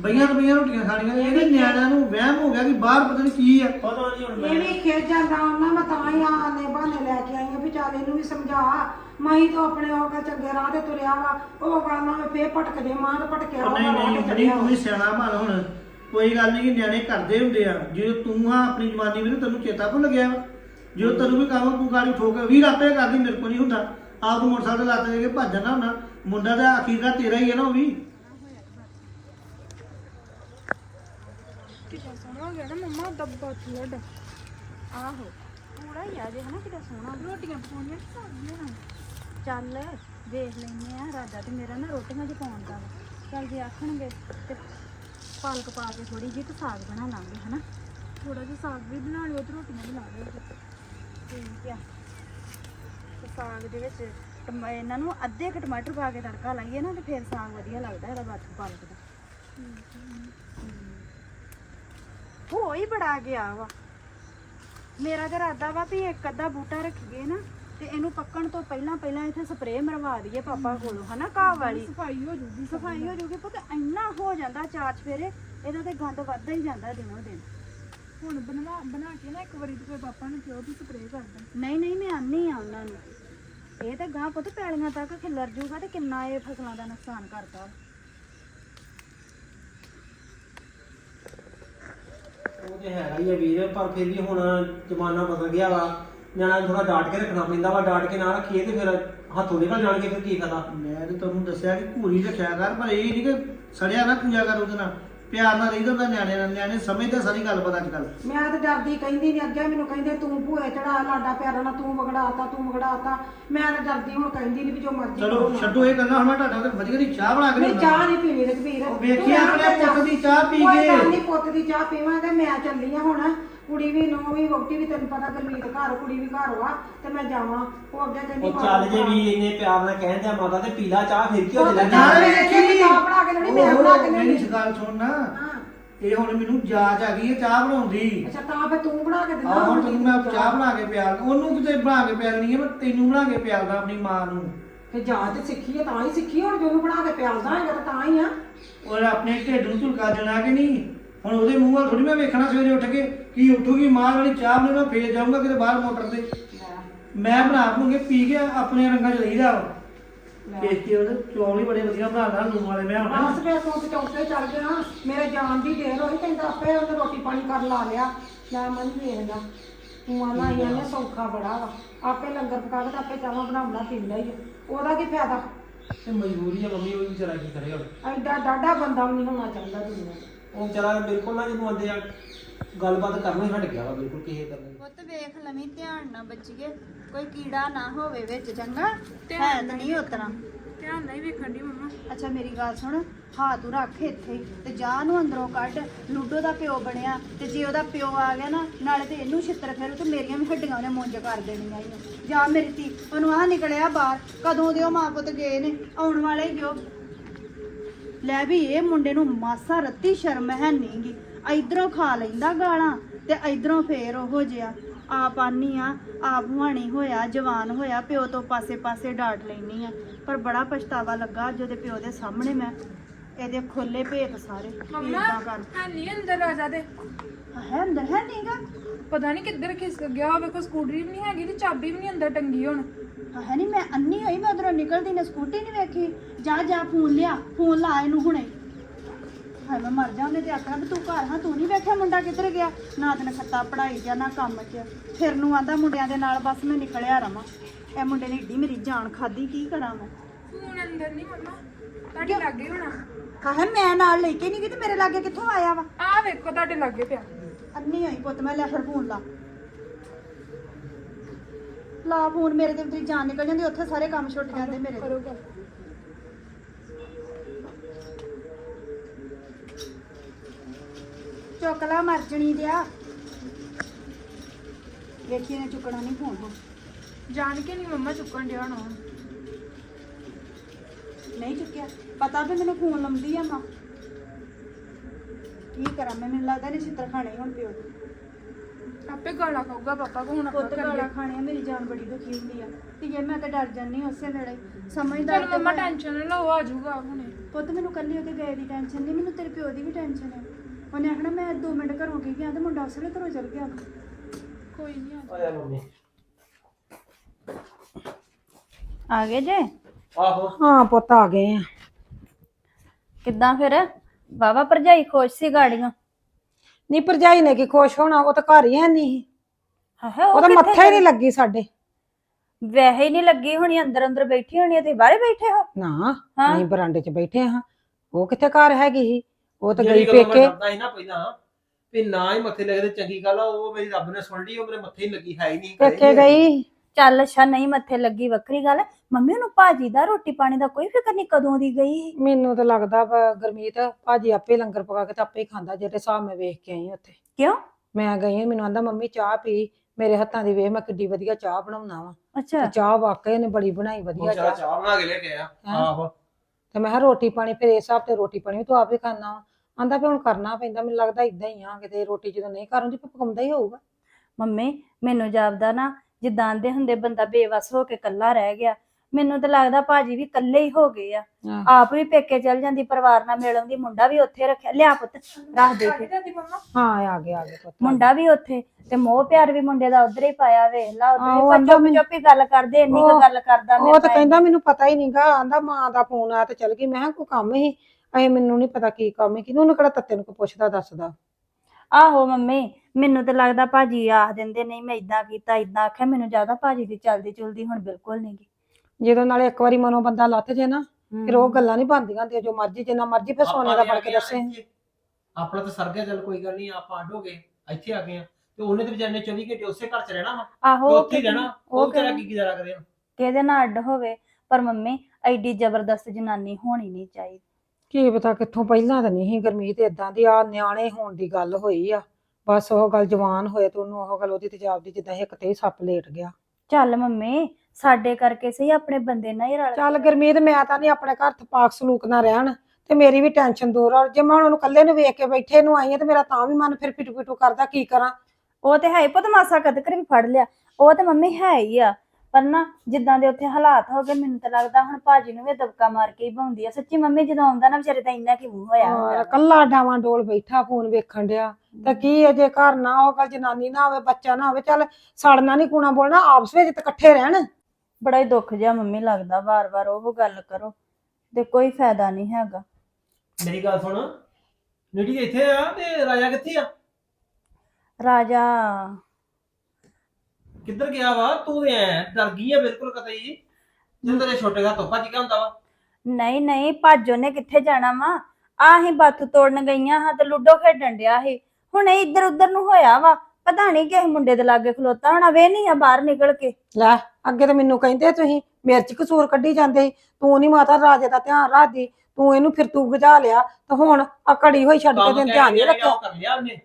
B: ਬਈਆਂ ਤੇ ਬਈਆਂ ਰੋਟੀਆਂ ਖਾਣੀਆਂ ਇਹਦੇ ਨਿਆਣਿਆਂ ਨੂੰ ਵਹਿਮ ਹੋ ਗਿਆ ਕਿ ਬਾਹਰ ਪਤਾ ਨਹੀਂ ਕੀ ਆ।
A: ਪਤਾ ਨਹੀਂ ਹੁਣ
C: ਇਹ
A: ਮੈਂ
C: ਵੀ ਖੇਡ ਜਾਂਦਾ ਉਹਨਾਂ ਮੈਂ ਤਾਂ ਹੀ ਆਨੇ ਬਹਾਨੇ ਲੈ ਕੇ ਆਈ ਆ ਵੀ ਚੱਲ ਇਹਨੂੰ ਵੀ ਸਮਝਾ। ਮਾਈ ਤੋਂ ਆਪਣੇ ਉਹ ਕਾ ਚੰਗੇ ਰਾਹ ਤੇ ਤੁਰਿਆ ਵਾ ਉਹ ਗੱਲ ਨਾ ਮੈਂ ਫੇਰ ਭਟਕ ਜੇ ਮਾਂ ਤਾਂ ਭਟਕਿਆ
B: ਉਹ ਨਹੀਂ ਨਹੀਂ ਬੜੀ ਤੂੰ ਵੀ ਸਿਆਣਾ ਬਣ ਹੁਣ। ਕੋਈ ਗੱਲ ਨਹੀਂ ਕਿ ਨਿਆਣੇ ਕਰਦੇ ਹੁੰਦੇ ਆ। ਜੇ ਤੂੰ ਆ ਆਪਣੀ ਜਵਾਨੀ ਵਿੱਚ ਤੈਨੂੰ ਚੇਤਾ ਭੁੱਲ ਗਿਆ ਵਾ। ਜੇ ਤੈਨੂੰ ਵੀ ਕੰਮ ਤੂੰ ਗਾੜੀ ਠੋਕ ਵੀਰ ਆਪੇ ਕਰਦੀ ਮੇਰੇ ਕੋਲ ਨਹੀਂ ਹੁੰਦਾ। ਆਪ ਨੂੰ ਮੋਟਰਸਾਈਕਲ ਤੇ ਲੱਤ ਦੇ ਕੇ ਭੱਜ ਜਾਣਾ ਹੁੰਦਾ। ਮੁੰਡਾ ਦਾ ਅਖੀਰ ਦਾ ਤੇਰਾ ਹੀ ਹੈ ਨਾ ਉਹ ਵੀ।
D: ਕਿੱਦਾਂ ਸੋਹਣਾ ਹੋ ਗਿਆ ਨਾ ਮੰਮਾ ਡੱਬਾ ਤੁਹਾਡਾ
E: ਆਹੋ। ਪੂਰਾ ਹੀ ਆ ਜੇ ਹਨਾ ਕਿਤਾ ਸੋਹਣਾ।
D: ਰੋਟੀਆਂ ਪਕਾਉਣੀਆਂ ਸਾਰੀਆਂ ਨਾ।
E: ਚੱਲ ਵੇਖ ਲੈਨੇ ਆ ਰਾਜਾ ਤੇ ਮੇਰਾ ਨਾ ਰੋਟੀਆਂ ਚ ਪਾਉਣ ਦਾ ਵਾ। ਚੱਲ ਜੇ ਆਖਣਗੇ ਤੇ ਪਾਲਕ ਪਾ ਕੇ ਥੋੜੀ ਜਿਹੀ ਤੇ ਸਾਗ ਬਣਾ ਲਾਂਗੇ ਹਨਾ?
D: ਥੋੜਾ ਜਿਹਾ ਸਾਗ ਵੀ ਬਣਾ ਲਿਓ ਤੇ ਰੋਟੀਆਂ ਬਣਾ ਲਿਓ
E: ਠੀਕ ਆ। ਤੇ ਸਾਗ ਦੇ ਵਿੱਚ ਟਮ- ਇਹਨਾਂ ਨੂੰ ਅੱਧੇ ਕ ਟਮਾਟਰ ਪਾ ਕੇ ਤੜਕਾ ਲਾਈਏ ਨਾ ਤੇ ਫਿਰ ਸਾਗ ਵਧੀਆ ਲੱਗਦਾ ਇਹਦਾ ਬਾਤ ਪਾਲਕ ਦਾ। ਹੋ ਹੀ ਬੜਾ ਗਿਆ ਵਾ। ਮੇਰਾ ਤਾਂ ਇਰਾਦਾ ਵਾ ਵੀ ਇੱਕ ਅੱਧਾ ਬੂਟਾ ਰੱਖੀਏ ਨਾ। ਤੇ ਇਹਨੂੰ ਪੱਕਣ ਤੋਂ ਪਹਿਲਾਂ ਪਹਿਲਾਂ ਇੱਥੇ ਸਪਰੇਅ ਮਰਵਾ ਦਈਏ ਪਾਪਾ ਕੋਲੋਂ ਹਨਾ ਘਾਹ ਵਾਲੀ?
D: ਸਫ਼ਾਈ ਹੋ ਜੂਗੀ
E: ਸਫ਼ਾਈ ਹੋ ਜੂਗੀ ਪੁੱਤ ਇੰਨਾ ਹੋ ਜਾਂਦਾ ਚਾਰ ਫੇਰੇ ਇਹਦਾ ਤੇ ਗੰਦ ਵੱਧਦਾ ਹੀ ਜਾਂਦਾ ਦਿਨੋਂ ਦਿਨ।
D: ਹੁਣ ਬਣਾ ਬਣਾ ਕੇ ਨਾ ਇੱਕ ਵਾਰੀ ਤੇ ਪਾਪਾ ਨੂੰ ਕਿਹਾ ਵੀ ਸਪਰੇਅ ਕਰ ਦੇਣ
E: ਨਹੀਂ ਨਹੀਂ ਮੈਂ ਆਨੀ ਆ ਉਹਨਾਂ ਨੂੰ। ਇਹ ਤਾਂ ਗਾਂ ਪੁੱਤ ਪੈਲੀਆਂ ਤੱਕ ਖਿਲਰ ਜੂਗਾ ਤੇ ਕਿੰਨਾ ਇਹ ਫਸਲਾਂ ਦਾ ਨੁਕਸਾਨ ਕਰਦਾ।
A: ਉਹ ਤੇ ਹੈਗਾ ਹੀ ਆ ਵੀਰ ਪਰ ਫਿਰ ਵੀ ਹੁਣ ਜ਼ਮਾਨਾ ਬਦਲ ਗਿਆ ਵਾ। ਨਿਆਣਾ ਥੋੜਾ ਡਾਟ ਕੇ ਰੱਖਣਾ ਪੈਂਦਾ ਵਾ ਡਾਟ ਕੇ ਨਾ ਰੱਖੀਏ ਤੇ ਫਿਰ ਹੱਥੋਂ ਨਿਕਲ ਜਾਣਗੇ ਫਿਰ ਕੀ ਫਾਇਦਾ
B: ਮੈਂ ਤੇ ਤੁਹਾਨੂੰ ਦੱਸਿਆ ਕਿ ਘੂਰੀ ਰੱਖਿਆ ਕਰ ਪਰ ਇਹ ਨਹੀਂ ਕਿ ਸੜਿਆ ਨਾ ਪੂਜਾ ਕਰ ਉਹਦੇ ਨਾਲ। ਪਿਆਰ ਨਾਲ ਰਹੀਦਾ ਹੁੰਦਾ ਨਿਆਣੇ ਨਾਲ ਨਿਆਣੇ ਸਮਝਦੇ ਸਾਰੀ ਗੱਲ ਪਤਾ ਅੱਜ ਕੱਲ
C: ਮੈਂ ਤਾਂ ਡਰਦੀ ਕਹਿੰਦੀ ਨਹੀਂ ਅੱਗੇ ਮੈਨੂੰ ਕਹਿੰਦੇ ਤੂੰ ਭੂਏ ਚੜਾ ਲਾਡਾ ਪਿਆਰਾ ਨਾਲ ਤੂੰ ਵਗੜਾਤਾ ਤੂੰ ਵਗੜਾਤਾ। ਮੈਂ ਤਾਂ ਡਰਦੀ ਹੁਣ ਕਹਿੰਦੀ ਨਹੀਂ ਵੀ ਜੋ ਮਰਜ਼ੀ
B: ਚਲੋ
C: ਕਰੋ।
B: ਛੱਡੋ ਇਹ ਗੱਲਾਂ ਹੁਣ ਮੈਂ ਤੁਹਾਡਾ ਤੇ ਵਧੀਆ ਦੀ ਚਾਹ ਬਣਾ ਕੇ
C: ਨਹੀਂ
B: ਲਿਆਉਣਾ।
C: ਚਾਹ ਨਹੀਂ ਪੀਣੀ ਰਘਵੀਰ
B: ਉਹ ਵੇਖੀ
C: ਤੂੰ
B: ਆਪਣੇ ਪੁੱਤ ਦੀ ਚਾਹ ਪੀ
C: ਕੋਈ
B: ਕੇ।
C: ਨਹੀਂ ਪੁੱਤ ਦੀ ਚਾਹ ਪੀਵਾਂਗੇ ਮੈਂ ਚੱਲੀ ਆ ਹੁਣ। ਕੁੜੀ ਵੀ ਨੋ ਵੀ ਵੋਟੀ ਵੀ ਤੈਨੂੰ ਪਤਾ ਗਰਮੀਤ ਘਰ ਕੁੜੀ ਵੀ ਘਰ ਵਾ ਤੇ ਮੈਂ ਜਾਵਾਂ। ਉਹ ਅੱਗੇ ਕਹਿੰਦੀ
A: ਉਹ ਚੱਲ ਜੇ ਵੀ ਇੰਨੇ ਪਿਆਰ ਨਾਲ ਕਹਿੰਦੇ ਆ ਮਾਤਾ ਤੇ ਪੀਲਾ ਚਾਹ ਫਿਰ ਕੀ ਹੋ ਜਾਂਦਾ
C: ਮੈਂ
B: ਵੇਖੀ
C: ਚਾਹ ਬਣਾ ਕੇ ਲੈਣੀ, ਮੈਂ ਬਣਾ ਕੇ ਲੈਣੀ।
B: ਮੇਰੀ ਗੱਲ ਸੁਣ ਨਾ।
C: ਹਾਂ।
B: ਇਹ ਹੁਣ ਮੈਨੂੰ ਜਾਚ ਆ ਗਈ ਹੈ ਚਾਹ ਬਣਾਉਣ ਦੀ
C: ਅੱਛਾ ਤਾਂ ਫਿਰ ਤੂੰ ਬਣਾ ਕੇ ਦਿੰਦਾ
B: ਆਹ ਹੁਣ ਤੈਨੂੰ ਮੈਂ ਚਾਹ ਬਣਾ ਕੇ ਪਿਆਲ ਉਹਨੂੰ ਕਿਤੇ ਬਣਾ ਕੇ ਪਿਆਲਣੀ ਹੈ ਮੈਂ ਤੈਨੂੰ ਬਣਾ ਕੇ ਪਿਆਲਦਾ ਆਪਣੀ ਮਾਂ ਨੂੰ।
C: ਫਿਰ ਜਾਂਚ ਤੇ ਸਿੱਖੀ ਹੈ ਤਾਂ ਹੀ ਸਿੱਖੀ ਹੁਣ ਜੋ ਨੂੰ ਬਣਾ ਕੇ ਪਿਆਲਦਾ ਹੈਗਾ ਤਾਂ ਤਾਂ ਹੀ ਆ।
B: ਔਰ ਆਪਣੇ ਢਿੱਡ ਨੂੰ ਝੁਲਕਾ ਦੇਣਾ ਕਿ ਨਹੀਂ? ਹੁਣ ਉਹਦੇ ਮੂੰਹ ਵੱਲ ਥੋੜੀ ਮੈਂ ਵੇਖਣਾ ਸਵੇਰੇ ਉੱਠ ਕੇ ਕੀ ਉੱਠੂਗੀ ਮਾਂ ਵਾਲੀ ਚਾਹ ਬਣਾਉਣਾ ਫੇਰ ਜਾਊਂਗਾ ਕਿਤੇ ਬਾਹਰ ਮੋਟਰ ਤੇ। ਮੈਂ ਬਣਾ ਬੂਗੇ ਪੀ ਕੇ ਆਪਣੇ ਰੰਗਾਂ 'ਚ ਵਾ ਦੇਖ ਕੇ ਉਹਦੇ ਚੌਲ ਹੀ ਬੜੇ ਵਧੀਆ ਬਣਾਉਂਦਾ ਲੂਣ ਵਾਲੇ ਮੈਂ ਹੁਣ
C: ਬਸ ਫਿਰ ਤੂੰ ਤੇ ਚੌਕੇ ਚੱਲ ਗਿਆ ਮੇਰੇ ਜਾਣ ਦੀ ਦੇਰ ਹੋਈ ਕਹਿੰਦਾ ਆਪੇ ਉਹਨੇ ਰੋਟੀ ਪਾਣੀ ਕਰ ਲਾ ਲਿਆ। ਲੈ ਮਨ ਵੇਖਦਾ ਤੂੰ ਆਣਾ ਆਈਆਂ ਨੇ ਸੌਖਾ ਬੜਾ ਵਾ। ਆਪੇ ਲੰਗਰ ਪਕਾ ਕੇ ਆਪੇ ਚਾਹਾਂ ਬਣਾਉਣਾ ਪੀਂਦਾ ਹੀ। ਉਹਦਾ ਕੀ ਫਾਇਦਾ?
A: ਤੇ ਮਜਬੂਰੀ ਆ ਮੰਮੀ ਉਹ ਵੀ ਵਿਚਾਰਾ ਕੀ ਕਰੇ ਹੁਣ
C: ਐਡਾ ਡਾਡਾ ਬੰਦਾ ਵੀ ਨਹੀਂ ਹੋਣਾ ਚਾਹੁੰਦਾ ਦੁਨੀਆ।
A: ਉਹ ਵਿਚਾਰਾ ਬਿਲਕੁਲ ਨਾ ਜਦੋਂ ਆਉਂਦੇ ਆ ਗੱਲਬਾਤ ਕਰਨੋਂ ਹੀ ਹਟ ਗਿਆ ਵਾ ਬਿਲਕੁਲ ਕਿਸੇ ਤਰ੍ਹਾਂ
E: ਪੁੱਤ ਵੇਖ ਲਵੀਂ ਧਿਆਨ ਨਾਲ ਬੱਚੀਏ ਕੋਈ ਕੀੜਾ ਨਾ ਹੋਵੇ ਵਿੱਚ ਚੰਗਾ? ਹੈ ਨਹੀਂ ਉਤਰਾ।
D: ਧਿਆਨ ਨਾਲ ਹੀ ਵੇਖਣ ਦੀ ਮੰਮਾ।
E: ਅੱਛਾ ਮੇਰੀ ਗੱਲ ਸੁਣ ਹਾਂ ਤੂੰ ਰੱਖ ਇੱਥੇ ਤੇ ਜਾ ਨੂੰ ਅੰਦਰੋਂ ਕੱਢ ਲੂਡੋ ਦਾ ਪਿਓ ਬਣਿਆ ਤੇ ਜੇ ਉਹਦਾ ਪਿਓ ਆ ਗਿਆ ਨਾ ਨਾਲੇ ਤੇ ਇਹਨੂੰ ਛਿੱਤਰ ਫੇਰੂ ਤੇ ਮੇਰੀਆਂ ਵੀ ਹੱਡੀਆਂ ਉਹਨੇ ਮੁੰਜ ਕਰ ਦੇਣੀਆਂ ਈ ਜਾ ਮੇਰੀ ਧੀ ਉਹਨੂੰ ਆ ਨਿਕਲਿਆ ਬਾਹਰ ਕਦੋਂ ਦੇ ਉਹ ਮਾਂ ਪੁੱਤ ਗਏ ਨੇ ਆਉਣ ਵਾਲੇ ਹੀ ਹੋ ਲੈ ਵੀ ਇਹ ਮੁੰਡੇ ਨੂੰ ਮਾਸਾ ਰੱਤੀ ਸ਼ਰਮ ਹੈ ਨਹੀਂਗੀ ਇਧਰੋਂ ਖਾ ਲੈਂਦਾ ਗਾਲਾਂ ਤੇ ਇਧਰੋਂ ਫੇਰ ਉਹ ਜਿਆ ਆਪ ਆਨੀ ਆ, ਆਪ ਹੁਆਣੀ ਹੋਇਆ, ਜਵਾਨ ਹੋਇਆ, ਪਿਓ ਤੋਂ ਪਾਸੇ ਪਾਸੇ ਡਾਟ ਲੈਣੀ ਆ। ਪਰ ਬੜਾ ਪਛਤਾਵਾ ਲੱਗਾ ਜਦੋਂ ਉਹਦੇ ਪਿਓ ਦੇ ਸਾਹਮਣੇ ਮੈਂ। ਇਹਦੇ ਖੋਲੇ ਭੇਤ ਸਾਰੇ।
D: ਮੰਮਾ
E: ਏਦਾਂ ਕਰ।
D: ਹੈ ਨਹੀਂ ਅੰਦਰ ਆ ਜਾ ਦੇ।
E: ਹੈ ਅੰਦਰ ਹੈ ਨਹੀਂਗਾ
D: ਪਤਾ ਨਹੀਂ ਕਿੱਧਰ ਖਿਸਕ ਗਿਆ ਹੋਵੇ ਕੋਈ ਸਕੂਟਰੀ ਵੀ ਨਹੀਂ ਹੈਗੀ ਤੇ ਚਾਬੀ ਵੀ ਨਹੀਂ ਅੰਦਰ ਟੰਗੀ ਹੁਣ।
E: ਹੈ ਨਹੀਂ ਮੈਂ ਅੰਨੀ ਹੋਈ ਮੈਂ ਉਧਰੋਂ ਨਿਕਲਦੀ ਨੇ ਸਕੂਟੀ ਨਹੀਂ ਵੇਖੀ। ਜਾ ਜਾ ਫੋਨ ਲਿਆ ਫੋਨ ਲਾ ਇਹਨੂੰ ਹੁਣੇ। ਹਾਏ ਮੈਂ ਮਰ ਜਾ ਉਹਨੇ ਤੇ ਆਖਣਾ ਵੀ ਤੂੰ ਘਰ ਹਾਂ ਤੂੰ ਨਹੀਂ ਵੇਖਿਆ ਮੁੰਡਾ ਕਿੱਧਰ ਗਿਆ? ਨਾ ਤੈਨੂੰ ਖੱਤਾ ਪੜਾਈ ਜਾਂ ਨਾ ਕੰਮ 'ਚ। ਫਿਰ ਨੂੰ ਆਂਦਾ ਮੁੰਡਿਆਂ ਦੇ ਨਾਲ ਬਸ ਮੈਂ ਨਿਕਲਿਆ ਰਵਾਂ। ਇਹ ਮੁੰਡੇ ਨੇ ਏਡੀ ਮੇਰੀ ਜਾਨ ਖਾਦੀ ਕੀ ਕਰਾਂ ਮੈਂ?
D: ਫੋਨ ਅੰਦਰ ਨਹੀਂ ਮੰਮਾ ਤੁਹਾਡੇ ਲੱਗੇ ਹੋਣਾ।
E: ਕਹੇ ਮੈਂ ਨਾਲ ਲੈ ਕੇ ਨਹੀਂ ਗਈ ਤੇ ਮੇਰੇ ਲਾਗੇ ਕਿੱਥੋਂ ਆਇਆ ਵਾ?
D: ਆਹ ਵੇਖੋ ਤੁਹਾਡੇ ਲੱਗੇ ਪਿਆ।
E: ਅੰਨੀ ਹੋਈ ਪੁੱਤ ਮੈਂ ਲੈ ਫਿਰ ਫੋਨ ਲਾ। ਲਾ ਫੋਨ ਮੇਰੇ ਤੇ ਤੇਰੀ ਜਾਨ ਨਿਕਲ ਜਾਂਦੀ ਉੱਥੇ ਸਾਰੇ ਕੰਮ ਛੁੱਟ ਜਾਂਦੇ ਮੇਰੇ।
D: ਕਰੋ ਗੱਲ।
E: ਚੁੱਕ ਲਾ ਮਰਜਣੀ ਦਿਆ। ਵੇਖੀ ਨੇ ਚੁੱਕਣਾ ਨਹੀਂ ਫੋਨ। ਹੁਣ
D: ਜਾਣ ਕੇ ਨਹੀਂ ਮੰਮਾ ਚੁੱਕਣ ਡਿਆ ਹੋਣਾ ਹੁਣ।
E: ਨਹੀਂ ਚੁੱਕਿਆ। ਪਤਾ ਵੀ ਮੈਨੂੰ ਫੋਨ ਲੰਦੀ ਆ ਮਾਂ। ਕੀ ਕਰਾਂ? ਮੈਂ ਮੈਨੂੰ ਲੱਗਦਾ ਨਹੀਂ ਛਿੱਤਰ ਖਾਣੇ ਹੁਣ ਪਿਓ ਦੀ।
D: ਆਪੇ ਗਾਲਾਂ ਖਾਊਗਾ ਪਾਪਾ ਕੋ ਹੁਣ ਆਪਾਂ
E: ਪੁੱਤ
D: ਕਰੀਏ
E: ਗਾਲਾਂ ਖਾਣੀਆਂ ਮੇਰੀ ਜਾਨ ਬੜੀ ਦੁਖੀ ਹੁੰਦੀ ਆ। ਤੇ ਜੇ ਮੈਂ ਤਾਂ ਡਰ ਜਾਂਦੀ ਹਾਂ ਉਸੇ ਵੇਲੇ। ਸਮਝਦਾਰ
D: ਚਲ
E: ਤੇ
D: ਮੰਮਾ
E: ਮੈਂ-
D: ਟੈਨਸ਼ਨ ਨਾ ਲਓ ਆ ਜਾਊਗਾ ਹੁਣੇ।
E: ਪੁੱਤ ਮੈਨੂੰ ਕੱਲੀ ਉਹਦੇ ਗਏ ਦੀ ਟੈਨਸ਼ਨ ਨਹੀਂ ਮੈਨੂੰ ਤੇਰੇ ਪਿਓ ਦੀ ਵੀ ਟੈਨਸ਼ਨ ਹੈ ਉਹਨੇ ਆਖਣਾ ਮੈਂ 2 ਮਿੰਟ ਘਰੋਂ ਗਈ ਗਿਆ ਤੇ ਮੁੰਡਾ ਉਸੇ ਵੇਲੇ ਘਰੋਂ ਚਲ ਗਿਆ।
D: ਕੋਈ ਨਹੀਂ ਆ
A: ਆਇਆ ਮੰਮੀ।
E: ਆ ਗਏ ਜੇ?
A: ਆਹੋ।
C: ਹਾਂ ਪੁੱਤ ਆ ਗਏ ਆ।
E: ਕਿੱਦਾਂ ਫਿਰ? ਬਾਬਾ ਭਰਜਾਈ ਖੁਸ਼ ਸੀ ਗਾੜੀਆਂ?
C: ਨਹੀਂ ਭਰਜਾਈ ਨੇ ਕੀ ਖੁਸ਼ ਹੋਣਾ? ਉਹ ਤਾਂ ਘਰ ਹੀ ਹੈ ਨਹੀਂ।
E: ਹੈ
C: ਉਹ ਤਾਂ ਮੱਥੇ ਹੀ ਨਹੀਂ ਲੱਗੀ ਸਾਡੇ।
E: ਵੈਸੇ ਹੀ ਨਹੀਂ ਲੱਗੀ ਹੋਣੀ ਅੰਦਰ ਅੰਦਰ ਬੈਠੀ ਹੋਣੀ ਤੇ ਬਾਹਰੇ ਬੈਠੇ ਹੋ?
C: ਨਾ
E: ਹਾਂ।
C: ਅਸੀਂ ਬਰਾਂਡੇ 'ਚ ਬੈਠੇ ਹਾਂ। ਉਹ ਕਿੱਥੇ ਘਰ ਹੈਗੀ ਸੀ? ਉਹ ਤਾਂ
A: ਜਿਹੜੀ
C: ਗਈ
A: ਗੱਲੋਂ ਮੈਂ
C: ਪੇਕੇ।
A: ਡਰਦਾ ਸੀ ਨਾ ਪਹਿਲਾਂ ਵੀ ਨਾ ਹੀ ਮੱਥੇ ਲੱਗਦੇ ਚੰਗੀ ਗੱਲ ਆ ਉਹ ਮੇਰੀ ਰੱਬ ਨੇ ਸੁਣ ਲਈ ਉਹ ਮੇਰੇ ਮੱਥੇ ਹੀ ਲੱਗੀ ਹੈ ਹੀ ਨਹੀਂ
C: ਪੇਕੇ
A: ਹੈਗੀ।
C: ਗਈ।
E: ਚੱਲ ਅੱਛਾ ਨਹੀਂ ਮੱਥੇ ਲੱਗੀ ਵੱਖਰੀ ਗੱਲ। ਹੈ। ਮੰਮੀ ਨੂੰ ਭਾਜੀ ਦਾ ਰੋਟੀ ਪਾਣੀ ਦਾ ਕੋਈ ਫਿਕਰ ਨਹੀਂ ਕਦੋਂ ਦੀ ਗਈ
C: ਮੈਨੂੰ ਤਾਂ ਲੱਗਦਾ ਵਾ ਗੁਰਮੀਤ ਭਾਜੀ ਆਪੇ ਲੰਗਰ ਪਕਾ ਕੇ ਤਾਂ ਆਪੇ ਹੀ ਖਾਂਦਾ ਜਿਹੜੇ ਹਿਸਾਬ ਮੈਂ ਵੇਖ ਕੇ ਆਈ ਉੱਥੇ।
E: ਕਿਉਂ?
C: ਮੈਂ ਗਈ ਮੈਨੂੰ ਆਂਦਾ ਮੰਮੀ ਚਾਹ ਪੀ। ਮੇਰੇ ਹੱਥਾਂ ਦੀ ਵੇਖ ਮੈਂ ਕਿੱਡੀ ਵਧੀਆ ਚਾਹ ਬਣਾਉਣਾ ਵਾ।
E: ਅੱਛਾ।
C: ਚਾਹ ਵਾਕਈ ਨੇ ਬੜੀ ਬਣਾਈ ਵਧੀਆ
A: ਚਾਹ
C: ਚਾਹ।
A: ਚਾਹ ਬਣਾ ਕੇ ਲੈ ਕੇ ਆਇਆ
C: ਹੈਂ?
A: ਆਹੋ।
C: ਤੇ ਮੈਂ ਕਿਹਾ ਰੋਟੀ ਪਾਣੀ ਫਿਰ ਇਸ ਹਿਸਾਬ ਤੇ ਰੋਟੀ ਪਾਣੀ ਵੀ ਤੂੰ ਆਪੇ ਖਾਣਾ ਵਾ। ਆਂਦਾ ਵੀ ਹੁਣ ਕਰਨਾ ਪੈਂਦਾ ਮੈਨੂੰ ਲੱਗਦਾ ਇਦਾਂ ਹੀ ਆ ਕਿਤੇ ਰੋਟੀ ਜਦੋਂ ਨਹੀਂ ਕਰਨ ਦੀ ਪਕਾਉਂਦਾ ਹੀ ਹੋਊਗਾ।
E: ਮੰਮੀ ਮੈਨੂੰ ਜਾਪਦਾ ਨਾ ਜਿੱਦਾਂ ਦੇ ਹੁੰਦੇ ਬੰਦਾ ਬੇਵਸ ਹੋ ਕੇ ਕੱਲਾ ਰਹਿ ਗਿਆ। ਮੈਨੂੰ ਤਾਂ ਲੱਗਦਾ ਭਾਜੀ ਵੀ ਇਕੱਲੇ ਹੀ ਹੋ ਗਏ ਆ।
C: ਹਾਂ।
E: ਆਪ ਵੀ ਪੇਕੇ ਚਲ ਜਾਂਦੀ ਪਰਿਵਾਰ ਨਾਲ ਮਿਲਣ ਦੀ ਮੁੰਡਾ ਵੀ ਉੱਥੇ ਰੱਖਿਆ। ਲਿਆ ਪੁੱਤ ਰੱਖ ਦੇ
D: ਮੰਮਾ
C: ਹਾਂ ਆ ਗਿਆ ਆ ਗਿਆ ਪੁੱਤ
E: ਮੁੰਡਾ ਵੀ ਉੱਥੇ ਤੇ ਮੋਹ ਪਿਆਰ ਵੀ ਮੁੰਡੇ ਦਾ ਉਧਰ ਹੀ ਪਾਇਆ ਵੇਖ ਲਾ
C: ਹਾਂ,
E: ਉਧਰ
C: ਆਂਦਾ
E: ਚੁੱਪ ਚੁੱਪ ਹੀ ਗੱਲ ਕਰਦੇ ਇੰਨੀ ਕੁ ਗੱਲ ਕਰਦਾ
C: ਉਹ ਤਾਂ। ਕਹਿੰਦਾ ਮੈਨੂੰ ਪਤਾ ਹੀ ਨਹੀਂਗਾ ਆਂਦਾ ਮਾਂ ਦਾ ਫੋਨ ਆਇਆ ਤੇ ਚਲ ਗਈ। ਮੈਂ ਕਿਹਾ ਕੋਈ ਕੰਮ ਹੀ ਐ ਮੈਨੂੰ ਨਹੀਂ ਪਤਾ ਕੀ ਕੰਮ ਹੈ ਕਿਹਨੂੰ ਉਹਨੇ ਕਿਹੜਾ ਤੱਤੇ ਨੂੰ ਪੁੱਛਦਾ ਦੱਸਦਾ।
E: ਆਹੋ ਮੰਮੀ ਮੈਨੂੰ ਤਾਂ ਲੱਗਦਾ ਭਾਜੀ ਆਖ ਦਿੰਦੇ ਨਹੀਂ ਮੈਂ ਇਦਾਂ ਕੀਤਾ ਇਦਾਂ ਆਖਿਆ ਮੈਨੂੰ ਜ਼ਿਆਦਾ ਭਾਜੀ ਦੀ ਚੱਲਦੀ ਚੁਲਦੀ ਹੁਣ ਬਿਲਕੁਲ ਨਹੀਂ ਗੀ।
C: ਜਦੋਂ ਨਾਲੇ ਇੱਕ ਵਾਰੀ ਮਨੋਂ ਬੰਦਾ ਲੱਥ ਜੇ ਨਾ ਫਿਰ ਉਹ ਗੱਲਾਂ ਨਹੀਂ ਬਣਦੀਆਂ ਹੁੰਦੀਆਂ ਜੋ ਮਰਜ਼ੀ ਜਿੰਨਾ ਮਰਜ਼ੀ ਫਿਰ ਸੋਨੇ ਦਾ ਬਣ ਕੇ ਦੱਸੇ
A: ਆਪਣਾ ਤਾਂ ਸਰ ਗਿਆ ਚੱਲ ਕੋਈ ਗੱਲ ਨਹੀਂ ਆਪਾਂ ਅੱਡ ਹੋ ਗਏ ਇੱਥੇ ਆ ਗਏ ਆ। ਤੇ ਉਹਨੇ ਤੇ ਵਿਚਾਰੇ ਨੇ 24 ਘੰਟੇ ਉਸੇ ਘਰ 'ਚ ਰਹਿਣਾ ਵਾ। ਤੇ
E: ਆਹੋ
A: ਉੱਥੇ ਹੀ ਰਹਿਣਾ ਉਹ ਵਿਚਾਰਾ
E: ਕਿਹੜਾ-
A: ਕੀ ਗੁਜ਼ਾਰਾ ਕਰੇ
E: ਕਿਹਦੇ ਨਾਲ ਅੱਡ ਹੋਵੇ ਪਰ ਮੰਮੀ ਐਡੀ ਜ਼ਬਰਦਸਤ ਜਨਾਨੀ ਹੋਣੀ ਨਹੀਂ ਚਾਹੀਦੀ।
C: ਕੀ ਪਤਾ ਕਿੱਥੋਂ ਪਹਿਲਾਂ ਤਾਂ ਨਹੀਂ ਸੀ ਗਰਮੀਤ ਇਦਾਂ ਦੀ ਆ ਨਿਆਣੇ ਹੋਣ ਦੀ ਗੱਲ ਹੋਈ ਆ। ਬਸ ਉਹ ਗੱਲ ਜਵਾਨ ਹੋਏ ਤੇ ਉਹਨੂੰ ਉਹ ਗੱਲ ਉਹਦੀ ਤੇ ਜਾਪਦੀ ਜਿੱਦਾਂ ਇੱਕ ਤੇ ਹੀ ਸੱਪ ਲੇਟ ਗਿਆ।
E: ਚੱਲ ਮੰਮੀ ਸਾਡੇ ਕਰਕੇ ਸਹੀ ਆਪਣੇ ਬੰਦੇ ਨਾਲ ਹੀ ਰਲ
C: ਚੱਲ ਗਰਮੀਤ ਮੈਂ ਤਾਂ ਨਹੀਂ ਆਪਣੇ ਘਰ ਥਪਾਕ ਸਲੂਕ ਨਾ ਰਹਿਣ ਤੇ ਮੇਰੀ ਵੀ ਟੈਨਸ਼ਨ ਦੂਰ ਆ। ਜੇ ਮੈਂ ਹੁਣ ਉਹਨੂੰ ਇਕੱਲੇ ਨੂੰ ਵੇਖ ਕੇ ਬੈਠੇ ਨੂੰ ਆਈ ਆ ਤੇ ਮੇਰਾ ਤਾਂ ਵੀ ਮਨ ਫਿਰ ਪਿਟੂ ਪਿਟੂ ਕਰਦਾ ਕੀ ਕਰਾਂ?
E: ਉਹ ਤੇ ਹੈ ਹੀ ਪੁੱਤ ਮਾਸਾ ਕਦਕਰ ਵੀ ਫੜ ਲਿਆ। ਉਹ ਤੇ ਮੰਮੀ ਹੈ ਹੀ ਆ। ਪਰ ਨਾ ਜਿੱਦਾਂ ਦੇ ਉੱਥੇ ਹਾਲਾਤ ਹੋ ਗਏ ਮੈਨੂੰ ਤਾਂ ਲੱਗਦਾ ਹੁਣ ਭਾਜੀ ਨੂੰ ਵੀ ਦਬਕਾ ਮਾਰ ਕੇ ਹੀ ਭਾਉਂਦੀ ਆ। ਸੱਚੀ ਮੰਮੀ ਜਦੋਂ ਆਉਂਦਾ ਨਾ ਵਿਚਾਰੇ ਤਾਂ ਇੰਨਾ ਕੀ ਮੂੰਹ ਹੋਇਆ ਹੁੰਦਾ।
C: ਕੱਲਾ ਡਾਵਾਂ ਡੋਲ ਬੈਠਾ ਫੋਨ ਵੇਖਣ ਡਿਆ। ਤਾਂ ਕੀ ਹੈ ਜੇ ਘਰ ਨਾ ਉਹ ਗੱਲ ਜਨਾਨੀ ਨਾ ਹੋਵੇ ਬੱਚਾ ਨਾ ਹੋਵੇ ਚੱਲ ਸੜਨਾ ਨਹੀਂ ਕੂਣਾ ਬੋਲਣਾ ਆਪਸ ਵਿੱਚ ਤੇ ਇਕੱਠੇ ਰਹਿਣ।
E: ਬੜਾ ਹੀ ਦੁੱਖ ਜਿਹਾ ਮੰਮੀ ਲੱਗਦਾ ਵਾਰ-ਵਾਰ ਉਹ ਗੱਲ ਕਰੋ ਤੇ ਕੋਈ ਫਾਇਦਾ ਨਹੀਂ ਹੈਗਾ।
A: ਮੇਰੀ ਗੱਲ ਸੁਣ ਤੇ ਇੱਥੇ ਆ ਤੇ ਰਾਜਾ ਕਿੱਥੇ ਆ?
E: ਰਾਜਾ
A: ਕਿੱਧਰ ਗਿਆ ਵਾ? ਤੂੰ ਤੇ ਐ ਡਰ ਗਈ ਆ ਬਿਲਕੁਲ ਕਤਈ ਜਦੋਂ ਤੇਰੇ ਛੋਟੇ ਦਾ ਤੋਪਾ ਜੀ ਹੁੰਦਾ ਵਾ।
E: ਨਹੀਂ ਨਹੀਂ ਭੱਜ ਉਹਨੇ ਕਿੱਥੇ ਜਾਣਾ ਵਾ? ਆਹੀ ਬੱਤ ਤੋੜਨ ਗਈਆਂ ਹਾਂ ਤੇ ਲੁੱਡੋ ਖੇਡਣ ਡਿਆ ਸੀ। ਹੁਣ ਇਹ ਇੱਧਰ ਉੱਧਰ ਨੂੰ ਹੋਇਆ ਵਾ। ਪਤਾ ਨਹੀਂ ਕਿਸੇ ਮੁੰਡੇ ਦੇ ਲਾਗੇ ਖਲੋਤਾ ਹੋਣਾ। ਵੇ ਨਹੀਂ ਆ ਬਾਹਰ ਨਿਕਲ ਕੇ।
C: ਲੈ ਅੱਗੇ ਤਾਂ ਮੈਨੂੰ ਕਹਿੰਦੇ ਤੁਸੀਂ ਮੇਰੇ ਚ ਕਸੂਰ ਕੱਢੀ ਜਾਂਦੇ ਸੀ। ਤੂੰ ਨਹੀਂ ਮਾਤਾ ਰਾਜੇ ਦਾ ਧਿਆਨ ਰੱਖਦੀ। ਤੂੰ ਇਹਨੂੰ ਫਿਰ ਤੂੰ ਗਜਾ ਲਿਆ ਤੇ ਹੁਣ ਆ ਘੜੀ ਹੋਈ ਛੱਡ ਕੇ
A: ਕੰਮ
C: ਤੈਨੂੰ ਧਿਆਨ ਨਹੀਂ
A: ਕਹਿ
C: ਰੱਖਿਆ।
A: ਉਹ ਕਰ ਲਿਆ ਉਹਨੇ।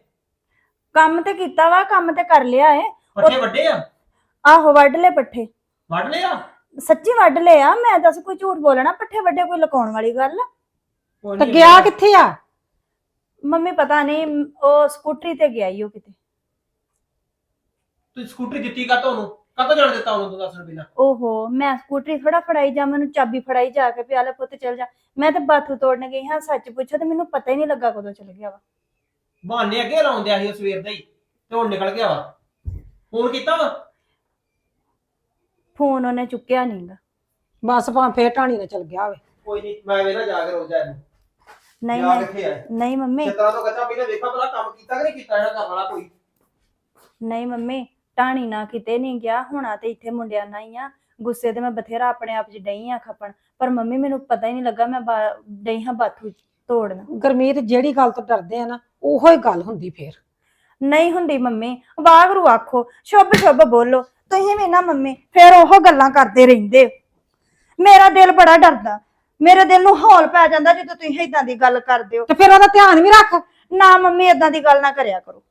E: ਕੰਮ ਤੇ ਕੀਤਾ ਵਾ ਕੰਮ ਤੇ ਕਰ ਲਿਆ ਏ।
A: ਪੱਠੇ ਵੱਡੇ ਆ?
E: ਆਹੋ ਵੱਢ ਲੈ ਪੱਠੇ।
A: ਵੱਢ ਲਿਆ
E: ਸੱਚੀ ਵੱਢ ਲਿਆ ਮੈਂ ਦੱਸ ਕੋਈ ਝੂਠ ਬੋਲਣਾ ਪੱਠੇ ਵੱਡੇ ਕੋਈ ਲਕਾਉਣ ਵਾਲੀ ਗੱਲ। ਆ?
C: ਤੇ ਗਿਆ ਕਿੱਥੇ ਆ?
E: ਮੰਮੀ ਪਤਾ ਨਹੀਂ ਉਹ ਸਕੂਟਰੀ ਤੇ ਗਿਆ ਈ ਉਹ ਕਿਤੇ।
A: ਤੂੰ ਸਕੂਟਰ ਦਿੱਤੀ ਕਾ ਤੁਹਾਨੂੰ ਕਦੋਂ ਜਾਣ ਦਿੱਤਾ ਉਹਨੂੰ ਤੂੰ ਦੱਸ ਰੁਪਏ ਨਾਲ?
E: ਓਹੋ ਮੈਂ ਸਕੂਟਰੀ ਥੋੜਾ ਫੜਾਈ ਜਾ ਮੈਨੂੰ ਚਾਬੀ ਫੜਾਈ ਜਾ ਕੇ ਪਿਆ ਲੈ ਪੁੱਤ ਚੱਲ ਜਾ। ਮੈਂ ਤੇ ਬਾਥੂ ਤੋੜਨ ਗਈ ਹਾਂ ਸੱਚ ਪੁੱਛੋ ਤੇ ਮੈਨੂੰ ਪਤਾ ਹੀ ਨਹੀਂ ਲੱਗਾ ਕਦੋਂ ਚਲ ਗਿਆ ਵਾ।
A: ਬਹਾਨੇ ਅੱਗੇ ਲਾਉਂਦਿਆ ਸੀ ਉਹ ਸਵੇਰ ਦਾ ਹੀ ਤੇ ਹੁਣ ਨਿਕਲ ਗਿਆ ਵਾ। ਫੋਨ ਕੀਤਾ ਵਾ?
E: ਫੋਨ ਉਹਨੇ ਚੁੱਕਿਆ ਨਹੀਂਗਾ
C: ਬਸ ਭਾਂ ਫੇਰ ਢਾਣੀ ਨਾਲ ਚਲ ਗਿਆ ਹੋਵੇ।
A: ਕੋਈ ਨਹੀਂ ਮੈਂ ਵੇਲਾ ਜਾ ਕੇ ਰੋਜ਼ਾ ਇਹਨੂੰ
E: ਨਹੀਂ ਨਹੀਂ
A: ਕਿੱਥੇ ਆ?
E: ਨਹੀਂ ਮੰਮੀ।
A: ਤਰ੍ਹਾਂ ਤੋਂ ਕੱਚਾ ਪਹਿਲੇ ਵੇਖਾ ਭਲਾ ਕੰਮ ਕੀਤਾ ਕਿ ਨਹੀਂ ਕੀਤਾ ਇਹਦਾ ਕਰਨ ਵਾਲਾ ਕੋਈ।
E: ਨਹੀਂ ਮੰਮੀ ਟਾਣੀ ਨਾ ਕਿਤੇ ਨਹੀਂ ਗਿਆ। ਹੋਣਾ ਤੇ ਇੱਥੇ ਮੁੰਡਿਆਂ ਨਾਲ ਹੀ ਆ। ਗੁੱਸੇ ਤੇ ਮੈਂ ਬਥੇਰਾ ਆਪਣੇ ਆਪ 'ਚ ਡਈ ਆ ਖਪਣ। ਪਰ ਮੰਮੀ ਮੈਨੂੰ ਪਤਾ ਹੀ ਨਹੀਂ ਲੱਗਾ ਮੈਂ ਬਾ- ਡਈ ਹਾਂ ਬਾਥੂ ਤੋੜਨ।
C: ਗਰਮੀਤ ਜਿਹੜੀ ਗੱਲ ਤੋਂ ਡਰਦੇ ਆ ਨਾ ਉਹੋ ਹੀ ਗੱਲ ਹੁੰਦੀ ਫੇਰ।
E: ਨਹੀਂ ਹੁੰਦੀ ਮੰਮੀ। ਵਾਗਰੂ ਆਖੋ। ਸ਼ੁਭ ਸ਼ੁਭ ਬੋਲੋ। ਤੁਸੀਂ ਵੀ ਨਾ ਮੰਮੀ ਫੇਰ ਉਹ ਗੱਲਾਂ ਕਰਦੇ ਰਹਿੰਦੇ ਹੋ। ਮੇਰਾ ਦਿਲ ਬੜਾ ਡਰਦਾ। ਮੇਰੇ ਦਿਲ ਨੂੰ ਹੌਲ ਪੈ ਜਾਂਦਾ ਜਦੋਂ ਤੁਸੀਂ ਇਦਾਂ ਦੀ ਗੱਲ ਕਰਦੇ ਹੋ।
C: ਤੇ ਫਿਰ ਉਹਦਾ ਧਿਆਨ ਵੀ ਰੱਖ।
E: ਨਾ ਮੰਮੀ ਇਦਾਂ ਦੀ ਗੱਲ ਨਾ ਕਰਿਆ ਕਰੋ।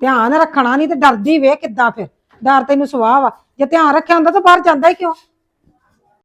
C: ਧਿਆਨ ਰੱਖਣਾ ਨਹੀਂ ਤੇ ਡਰਦੀ ਵੇ ਕਿੱਦਾਂ ਫਿਰ। ਡਰ ਤੈਨੂੰ ਸੁਆਹ ਵਾ। ਜੇ ਧਿਆਨ ਰੱਖਿਆ ਹੁੰਦਾ ਤਾਂ ਬਾਹਰ ਜਾਂਦਾ ਹੀ ਕਿਉਂ?